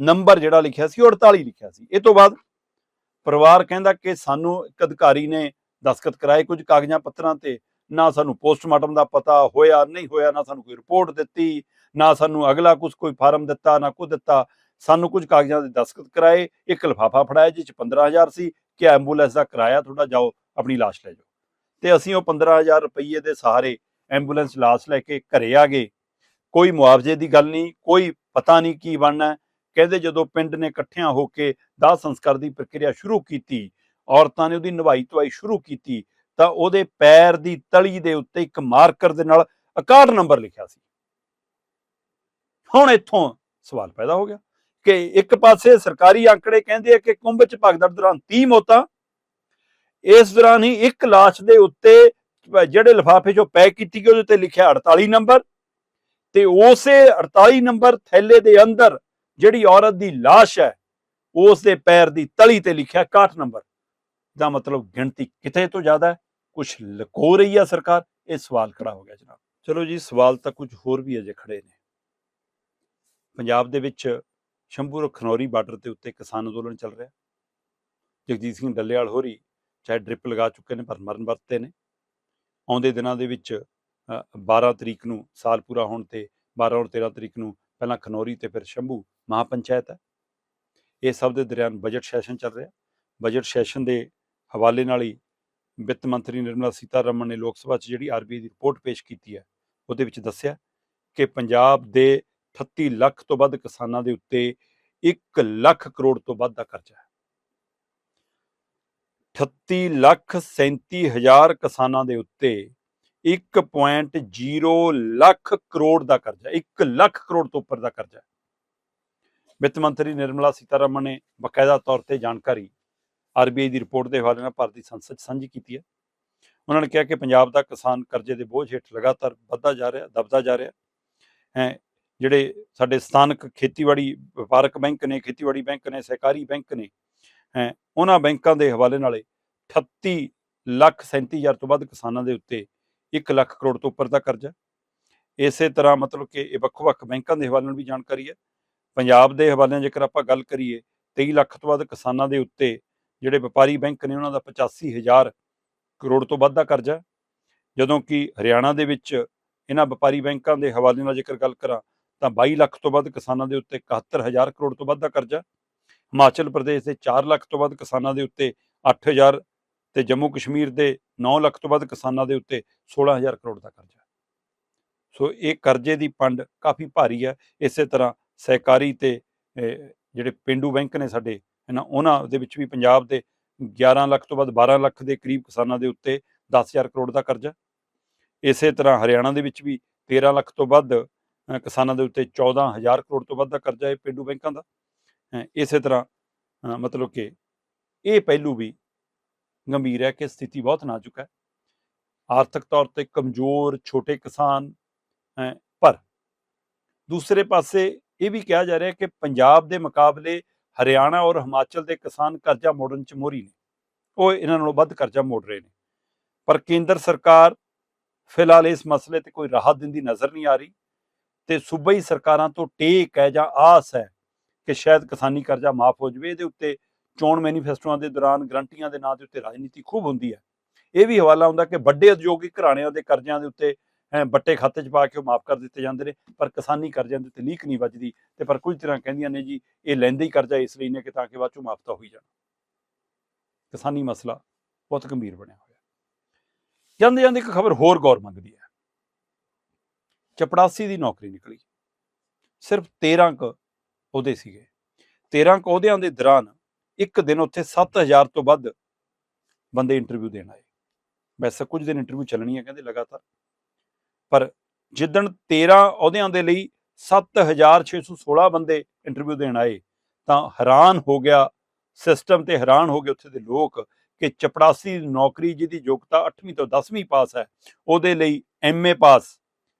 ਨੰਬਰ ਜਿਹੜਾ ਲਿਖਿਆ ਸੀ, ਉਹ 48 ਲਿਖਿਆ ਸੀ। ਇਹ ਤੋਂ ਬਾਅਦ ਪਰਿਵਾਰ ਕਹਿੰਦਾ ਕਿ ਸਾਨੂੰ ਇੱਕ ਅਧਿਕਾਰੀ ਨੇ ਦਸਖਤ ਕਰਾਏ ਕੁਝ ਕਾਗਜ਼ਾਂ ਪੱਤਰਾਂ ਤੇ। ਨਾ ਸਾਨੂੰ ਪੋਸਟਮਾਰਟਮ ਦਾ ਪਤਾ ਹੋਇਆ, ਨਹੀਂ ਹੋਇਆ, ਨਾ ਸਾਨੂੰ ਕੋਈ ਰਿਪੋਰਟ ਦਿੱਤੀ, ਨਾ ਸਾਨੂੰ ਅਗਲਾ ਕੁਝ ਕੋਈ ਫਾਰਮ ਦਿੱਤਾ, ਨਾ ਕੁਝ ਦਿੱਤਾ। ਸਾਨੂੰ ਕੁਝ ਕਾਗਜ਼ਾਂ ਦੇ ਦਸਖਤ ਕਰਾਏ, ਇੱਕ ਲਿਫਾਫਾ ਫੜਾਇਆ ਜਿਸ ਚ 15000 ਸੀ, ਕਿ ਐਂਬੂਲੈਂਸ ਦਾ ਕਿਰਾਇਆ ਤੁਹਾਡਾ ਜਾਓ, ਆਪਣੀ ਲਾਸ਼ ਲੈ ਜਾਓ। ਤੇ ਅਸੀਂ ਉਹ 15000 ਰੁਪਏ ਦੇ ਸਹਾਰੇ ਐਂਬੂਲੈਂਸ ਲਾਸ਼ ਲੈ ਕੇ ਘਰੇ ਆ ਗਏ। ਕੋਈ ਮੁਆਵਜ਼ੇ ਦੀ ਗੱਲ ਨਹੀਂ, ਕੋਈ ਪਤਾ ਨਹੀਂ ਕੀ ਬਣਨਾ। ਕਹਿੰਦੇ ਜਦੋਂ ਪਿੰਡ ਨੇ ਇਕੱਠਿਆਂ ਹੋ ਕੇ ਦਾਹ ਸੰਸਕਾਰ ਦੀ ਪ੍ਰਕਿਰਿਆ ਸ਼ੁਰੂ ਕੀਤੀ, ਔਰਤਾਂ ਨੇ ਉਹਦੀ ਨਿਭਾਈ ਧਵਾਈ ਸ਼ੁਰੂ ਕੀਤੀ, ਤਾਂ ਉਹਦੇ ਪੈਰ ਦੀ ਤਲੀ ਦੇ ਉੱਤੇ ਇੱਕ ਮਾਰਕਰ ਦੇ ਨਾਲ 61 ਨੰਬਰ ਲਿਖਿਆ ਸੀ। ਹੁਣ ਇੱਥੋਂ ਸਵਾਲ ਪੈਦਾ ਹੋ ਗਿਆ ਕਿ ਇੱਕ ਪਾਸੇ ਸਰਕਾਰੀ ਅੰਕੜੇ ਕਹਿੰਦੇ ਆ ਕਿ ਕੁੰਭ ਚ ਭਗਦੜ ਦੌਰਾਨ 30 ਮੌਤਾਂ, ਇਸ ਦੌਰਾਨ ਹੀ ਇੱਕ ਲਾਸ਼ ਦੇ ਉੱਤੇ ਜਿਹੜੇ ਲਿਫਾਫੇ ਚੋਂ ਪੈਕ ਕੀਤੀ ਗਈ, ਉਹਦੇ ਉੱਤੇ ਲਿਖਿਆ 48 ਨੰਬਰ ਤੇ ਉਸੇ 48 ਨੰਬਰ ਥੈਲੇ ਦੇ ਅੰਦਰ ਜਿਹੜੀ ਔਰਤ ਦੀ ਲਾਸ਼ ਹੈ ਉਸ ਦੇ ਪੈਰ ਦੀ ਤਲੀ ਤੇ ਲਿਖਿਆ 61 ਨੰਬਰ। ਦਾ ਮਤਲਬ ਗਿਣਤੀ ਕਿਤੇ ਤੋਂ ਜ਼ਿਆਦਾ ਹੈ? ਕੁਝ ਲਕੋ ਰਹੀ ਹੈ ਸਰਕਾਰ? ਇਹ ਸਵਾਲ ਖੜਾ ਹੋ ਗਿਆ ਜਨਾਬ। ਚਲੋ ਜੀ ਸਵਾਲ ਤਾਂ ਕੁਝ ਹੋਰ ਵੀ ਅਜੇ ਖੜੇ ਨੇ। ਪੰਜਾਬ ਦੇ ਵਿੱਚ ਸ਼ੰਭੂ ਖਨੌਰੀ ਬਾਰਡਰ ਦੇ ਉੱਤੇ ਕਿਸਾਨ ਅੰਦੋਲਨ ਚੱਲ ਰਿਹਾ। ਜਗਜੀਤ ਸਿੰਘ ਡੱਲੇਵਾਲ ਹੋਰੀ ਚਾਹੇ ਡ੍ਰਿਪ ਲਗਾ ਚੁੱਕੇ ਨੇ ਪਰ ਮਰਨ ਵਰਤੇ ਨੇ। ਆਉਂਦੇ ਦਿਨਾਂ ਦੇ ਵਿੱਚ ਅ, 12 ਤਰੀਕ ਨੂੰ ਸਾਲ ਪੂਰਾ ਹੋਣ ਤੇ 12 ਔਰ 13 ਤਰੀਕ ਨੂੰ ਪਹਿਲਾਂ ਖਨੌਰੀ ਤੇ ਫਿਰ ਸ਼ੰਭੂ। ਮਹਾਪੰਚਾਇਤ ਹੈ। ਇਹ ਸਭ ਦੇ ਦਰਿਆਨ ਬਜਟ ਸੈਸ਼ਨ ਚੱਲ ਰਿਹਾ। ਬਜਟ ਸੈਸ਼ਨ ਦੇ ਹਵਾਲੇ ਨਾਲ ਹੀ ਵਿੱਤ ਮੰਤਰੀ ਨਿਰਮਲਾ ਸੀਤਾਰਮਨ ਨੇ ਲੋਕ ਸਭਾ 'ਚ ਜਿਹੜੀ ਆਰਬੀਆਈ ਦੀ ਰਿਪੋਰਟ ਪੇਸ਼ ਕੀਤੀ ਹੈ, ਉਹਦੇ ਵਿੱਚ ਦੱਸਿਆ ਕਿ ਪੰਜਾਬ ਦੇ 38 ਲੱਖ ਤੋਂ ਵੱਧ ਕਿਸਾਨਾਂ ਦੇ ਉੱਤੇ 1 ਲੱਖ ਕਰੋੜ ਤੋਂ ਵੱਧ ਦਾ ਕਰਜ਼ਾ ਹੈ। 38 ਲੱਖ 37 ਹਜ਼ਾਰ ਕਿਸਾਨਾਂ ਦੇ ਉੱਤੇ 1.0 ਲੱਖ ਕਰੋੜ ਦਾ ਕਰਜ਼ਾ 1 ਲੱਖ ਕਰੋੜ ਤੋਂ ਉੱਪਰ ਦਾ ਕਰਜ਼ਾ ਹੈ। ਵਿੱਤ ਮੰਤਰੀ ਨਿਰਮਲਾ ਸੀਤਾਰਮਨ ਨੇ ਬਕਾਇਦਾ ਤੌਰ ਤੇ ਜਾਣਕਾਰੀ ਆਰਬੀਆਈ ਦੀ ਰਿਪੋਰਟ ਦੇ ਹਵਾਲੇ ਨਾਲ ਭਾਰਤੀ ਸੰਸਦ 'ਚ ਸਾਂਝੀ ਕੀਤੀ ਹੈ। ਉਹਨਾਂ ਨੇ ਕਿਹਾ ਕਿ ਪੰਜਾਬ ਦਾ ਕਿਸਾਨ ਕਰਜ਼ੇ ਦੇ ਬੋਝ ਹੇਠ ਲਗਾਤਾਰ ਵੱਧਦਾ ਜਾ ਰਿਹਾ, ਦਬਦਾ ਜਾ ਰਿਹਾ ਹੈ। ਜਿਹੜੇ ਸਾਡੇ ਸਥਾਨਕ ਖੇਤੀਬਾੜੀ ਵਪਾਰਕ ਬੈਂਕ ਨੇ, ਖੇਤੀਬਾੜੀ ਬੈਂਕ ਨੇ, ਸਹਿਕਾਰੀ ਬੈਂਕ ਨੇ, ਹੈ, ਉਹਨਾਂ ਬੈਂਕਾਂ ਦੇ ਹਵਾਲੇ ਨਾਲੇ 38 ਲੱਖ 37 ਹਜ਼ਾਰ ਤੋਂ ਵੱਧ ਕਿਸਾਨਾਂ ਦੇ ਉੱਤੇ 1 ਲੱਖ ਕਰੋੜ ਤੋਂ ਉੱਪਰ ਦਾ ਕਰਜ਼ਾ। ਇਸੇ ਤਰ੍ਹਾਂ ਮਤਲਬ ਕਿ ਇਹ ਵੱਖ-ਵੱਖ ਬੈਂਕਾਂ ਦੇ ਹਵਾਲੇ ਨਾਲ ਵੀ ਜਾਣਕਾਰੀ ਹੈ। ਪੰਜਾਬ ਦੇ ਹਵਾਲਿਆਂ ਜੇਕਰ ਆਪਾਂ ਗੱਲ ਕਰੀਏ 23 ਲੱਖ ਤੋਂ ਵੱਧ ਕਿਸਾਨਾਂ ਦੇ ਉੱਤੇ ਜਿਹੜੇ ਵਪਾਰੀ ਬੈਂਕ ਨੇ ਉਹਨਾਂ ਦਾ 85000 ਕਰੋੜ ਤੋਂ ਵੱਧ ਦਾ ਕਰਜ਼ਾ ਜਦੋਂ ਕਿ ਹਰਿਆਣਾ ਦੇ ਵਿੱਚ ਇਹਨਾਂ ਵਪਾਰੀ ਬੈਂਕਾਂ ਦੇ ਹਵਾਲੇ ਨਾਲ ਜੇਕਰ ਗੱਲ ਕਰਾਂ, ਤਾਂ 22 ਲੱਖ ਤੋਂ ਵੱਧ ਕਿਸਾਨਾਂ ਦੇ ਉੱਤੇ 71000 ਕਰੋੜ ਤੋਂ ਵੱਧ ਦਾ ਕਰਜ਼ਾ ਹਿਮਾਚਲ ਪ੍ਰਦੇਸ਼ ਦੇ 4 ਲੱਖ ਤੋਂ ਵੱਧ ਕਿਸਾਨਾਂ ਦੇ ਉੱਤੇ 8000 ਤੇ ਜੰਮੂ ਕਸ਼ਮੀਰ ਦੇ 9 ਲੱਖ ਤੋਂ ਵੱਧ ਕਿਸਾਨਾਂ ਦੇ ਉੱਤੇ 16000 ਕਰੋੜ ਦਾ ਕਰਜ਼ਾ ਸੋ ਇਹ ਕਰਜ਼ੇ ਦੀ ਪੰਡ ਕਾਫੀ ਭਾਰੀ ਹੈ। ਇਸੇ ਤਰ੍ਹਾਂ ਸਹਿਕਾਰੀ ਤੇ ਜਿਹੜੇ ਪਿੰਡੂ ਬੈਂਕ ਨੇ ਸਾਡੇ ਇਹਨਾਂ ਉਹਨਾਂ ਦੇ ਵਿੱਚ ਵੀ ਪੰਜਾਬ ਦੇ 11 ਲੱਖ ਤੋਂ ਵੱਧ 12 ਲੱਖ ਦੇ ਕਰੀਬ ਕਿਸਾਨਾਂ ਦੇ ਉੱਤੇ 10000 ਕਰੋੜ ਦਾ ਕਰਜ਼ਾ। ਇਸੇ ਤਰ੍ਹਾਂ ਹਰਿਆਣਾ ਦੇ ਵਿੱਚ ਵੀ 13 ਲੱਖ ਤੋਂ ਵੱਧ ਕਿਸਾਨਾਂ ਦੇ ਉੱਤੇ 14000 ਕਰੋੜ ਤੋਂ ਵੱਧ ਦਾ ਕਰਜ਼ਾ ਹੈ ਪਿੰਡੂ ਬੈਂਕਾਂ ਦਾ। ਇਸੇ ਤਰ੍ਹਾਂ ਮਤਲਬ ਕਿ ਇਹ ਪਹਿਲੂ ਵੀ ਗੰਭੀਰ ਹੈ ਕਿ ਸਥਿਤੀ ਬਹੁਤ ਨਾਜ਼ੁਕ ਹੈ। ਆਰਥਿਕ ਤੌਰ ਤੇ ਕਮਜ਼ੋਰ, ਛੋਟੇ ਕਿਸਾਨ ਪਰ ਦੂਸਰੇ ਪਾਸੇ ਇਹ ਵੀ ਕਿਹਾ ਜਾ ਰਿਹਾ ਕਿ ਪੰਜਾਬ ਦੇ ਮੁਕਾਬਲੇ ਹਰਿਆਣਾ ਔਰ ਹਿਮਾਚਲ ਦੇ ਕਿਸਾਨ ਕਰਜ਼ਾ ਮੋੜਨ ਚ ਮੋਰੀ ਨੇ। ਉਹ ਇਹਨਾਂ ਨਾਲੋਂ ਵੱਧ ਕਰਜ਼ਾ ਮੋੜ ਰਹੇ ਨੇ। ਪਰ ਕੇਂਦਰ ਸਰਕਾਰ ਫਿਲਹਾਲ ਇਸ ਮਸਲੇ ਤੇ ਕੋਈ ਰਾਹਤ ਦਿੰਦੀ ਨਜ਼ਰ ਨਹੀਂ ਆ ਰਹੀ ਤੇ ਸੂਬਾਈ ਸਰਕਾਰਾਂ ਤੋਂ ਟੇਕ ਹੈ ਜਾਂ ਆਸ ਹੈ ਕਿ ਸ਼ਾਇਦ ਕਿਸਾਨੀ ਕਰਜ਼ਾ ਮਾਫ ਹੋ ਜਾਵੇ। ਇਹਦੇ ਉੱਤੇ ਚੋਣ ਮੈਨੀਫੈਸਟੋਆਂ ਦੇ ਦੌਰਾਨ ਗਰੰਟੀਆਂ ਦੇ ਨਾਂ ਦੇ ਉੱਤੇ ਰਾਜਨੀਤੀ ਖੂਬ ਹੁੰਦੀ ਹੈ। ਇਹ ਵੀ ਹਵਾਲਾ ਹੁੰਦਾ ਕਿ ਵੱਡੇ ਉਦਯੋਗਿਕ ਘਰਾਣਿਆਂ ਦੇ ਕਰਜ਼ਿਆਂ ਦੇ ਉੱਤੇ ਬੱਟੇ ਖਾਤੇ 'ਚ ਪਾ ਕੇ ਉਹ ਮਾਫ ਕਰ ਦਿੱਤੇ ਜਾਂਦੇ ਨੇ, ਪਰ ਕਿਸਾਨੀ ਕਰਜ਼ਿਆਂ ਦੇ ਤੇ ਲੀਕ ਨਹੀਂ ਵੱਜਦੀ ਤੇ ਪਰ ਕੁਝ ਤਰ੍ਹਾਂ ਕਹਿੰਦੀਆਂ ਨੇ ਜੀ, ਇਹ ਲੈਂਦੇ ਹੀ ਕਰਜ਼ਾ ਇਸ ਲਈ ਨੇ ਕਿ ਤਾਂ ਕਿ ਬਾਅਦ ਚੋਂ ਮਾਫ ਤਾਂ ਹੋਈ ਜਾਣਾ। ਕਿਸਾਨੀ ਮਸਲਾ ਬਹੁਤ ਗੰਭੀਰ ਬਣਿਆ ਹੋਇਆ। ਜਾਂਦੇ ਜਾਂਦੇ ਇੱਕ ਖਬਰ ਹੋਰ ਗੌਰ ਮੰਗਦੀ ਹੈ। ਚਪੜਾਸੀ ਦੀ ਨੌਕਰੀ ਨਿਕਲੀ। ਸਿਰਫ 13 ਕ ਉਹਦੇ ਸੀਗੇ। 13 ਕ ਉਹਦਿਆਂ ਦੇ ਦੌਰਾਨ ਇੱਕ ਦਿਨ ਉੱਥੇ 7000 ਤੋਂ ਵੱਧ ਬੰਦੇ ਇੰਟਰਵਿਊ ਦੇਣ ਆਏ। ਵੈਸੇ ਕੁਝ ਦਿਨ ਇੰਟਰਵਿਊ ਚੱਲਣੀ ਹੈ ਕਹਿੰਦੇ ਲਗਾਤਾਰ। ਪਰ ਜਿੱਦਣ 13 ਅਹੁਦਿਆਂ ਦੇ ਲਈ 7616 ਬੰਦੇ ਇੰਟਰਵਿਊ ਦੇਣ ਆਏ, ਤਾਂ ਹੈਰਾਨ ਹੋ ਗਿਆ ਸਿਸਟਮ ਤੇ ਹੈਰਾਨ ਹੋ ਗਏ ਉੱਥੇ ਦੇ ਲੋਕ ਕਿ ਚਪੜਾਸੀ ਨੌਕਰੀ ਜਿਹਦੀ ਯੋਗਤਾ 8ਵੀਂ ਤੋਂ 10ਵੀਂ ਪਾਸ ਹੈ, ਉਹਦੇ ਲਈ MA pass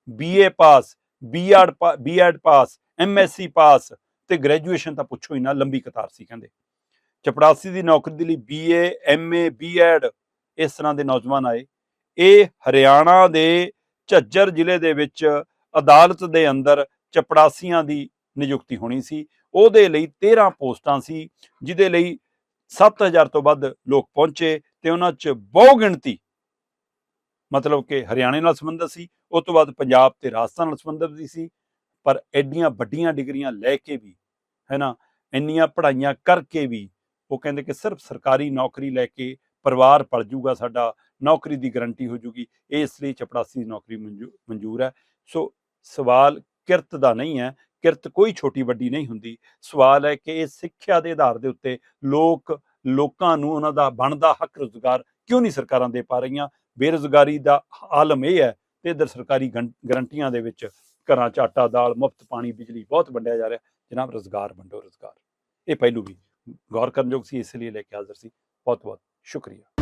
BA pass BEd BEd pass MSc pass ਤੇ ਗ੍ਰੈਜੂਏਸ਼ਨ ਤਾਂ ਪੁੱਛੋ ਹੀ ਨਾ ਲੰਬੀ ਕਤਾਰ ਸੀ ਕਹਿੰਦੇ। ਚਪੜਾਸੀ ਦੀ ਨੌਕਰੀ ਦੇ ਲਈ ਬੀਏ ਐਮਏ ਬੀਐਡ ਇਸ ਤਰ੍ਹਾਂ ਦੇ ਨੌਜਵਾਨ ਆਏ। ਇਹ ਹਰਿਆਣਾ ਦੇ ਝੱਜਰ ਜ਼ਿਲ੍ਹੇ ਦੇ ਵਿੱਚ ਅਦਾਲਤ ਦੇ ਅੰਦਰ ਚਪੜਾਸੀਆਂ ਦੀ ਨਿਯੁਕਤੀ ਹੋਣੀ ਸੀ। ਉਹਦੇ ਲਈ 13 ਪੋਸਟਾਂ ਸੀ, ਜਿਹਦੇ ਲਈ 7000 ਤੋਂ ਵੱਧ ਲੋਕ ਪਹੁੰਚੇ ਤੇ ਉਹਨਾਂ 'ਚ ਬਹੁ ਗਿਣਤੀ ਮਤਲਬ ਕਿ ਹਰਿਆਣੇ ਨਾਲ ਸੰਬੰਧਿਤ ਸੀ ਉਸ ਤੋਂ ਬਾਅਦ ਪੰਜਾਬ ਤੇ ਰਾਜਸਥਾਨ ਨਾਲ ਸੰਬੰਧਿਤ ਵੀ ਸੀ, ਪਰ ਐਡੀਆਂ ਵੱਡੀਆਂ ਡਿਗਰੀਆਂ ਲੈ ਕੇ ਵੀ, ਹੈ ਨਾ, ਇੰਨੀਆਂ ਪੜ੍ਹਾਈਆਂ ਕਰਕੇ ਵੀ ਉਹ ਕਹਿੰਦੇ ਕਿ ਸਿਰਫ ਸਰਕਾਰੀ ਨੌਕਰੀ ਲੈ ਕੇ ਪਰਿਵਾਰ ਪਲ ਜੂਗਾ ਸਾਡਾ, ਨੌਕਰੀ ਦੀ ਗਾਰੰਟੀ ਹੋ ਜੂਗੀ ਇਸ ਲਈ ਚਪੜਾਸੀ ਦੀ ਨੌਕਰੀ ਮਨਜ਼ੂਰ ਹੈ। ਸੋ ਸਵਾਲ ਕਿਰਤ ਦਾ ਨਹੀਂ ਹੈ, ਕਿਰਤ ਕੋਈ ਛੋਟੀ ਵੱਡੀ ਨਹੀਂ ਹੁੰਦੀ। ਸਵਾਲ ਹੈ ਕਿ ਇਹ ਸਿੱਖਿਆ ਦੇ ਆਧਾਰ ਦੇ ਉੱਤੇ ਲੋਕ, ਲੋਕਾਂ ਨੂੰ ਉਹਨਾਂ ਦਾ ਬਣਦਾ ਹੱਕ ਰੋਜ਼ਗਾਰ ਕਿਉਂ ਨਹੀਂ ਸਰਕਾਰਾਂ ਦੇ ਪਾ ਰਹੀਆਂ? ਬੇਰੋਜ਼ਗਾਰੀ ਦਾ ਆਲਮ ਇਹ ਹੈ ਤੇ ਇਧਰ ਸਰਕਾਰੀ ਗਰੰਟੀਆਂ ਦੇ ਵਿੱਚ ਘਰਾਂ 'ਚ ਆਟਾ, ਦਾਲ, ਮੁਫਤ ਪਾਣੀ, ਬਿਜਲੀ ਬਹੁਤ ਵੰਡਿਆ ਜਾ ਰਿਹਾ। ਜਨਾਬ, ਰੋਜ਼ਗਾਰ ਵੰਡੋ ਰੋਜ਼ਗਾਰ। ਇਹ ਪਹਿਲੂ ਵੀ ਗੌਰ ਕਰਨਯੋਗ ਸੀ, ਇਸ ਲਈ ਲੈ ਕੇ ਹਾਜ਼ਰ ਸੀ। ਬਹੁਤ ਬਹੁਤ ਸ਼ੁਕਰੀਆ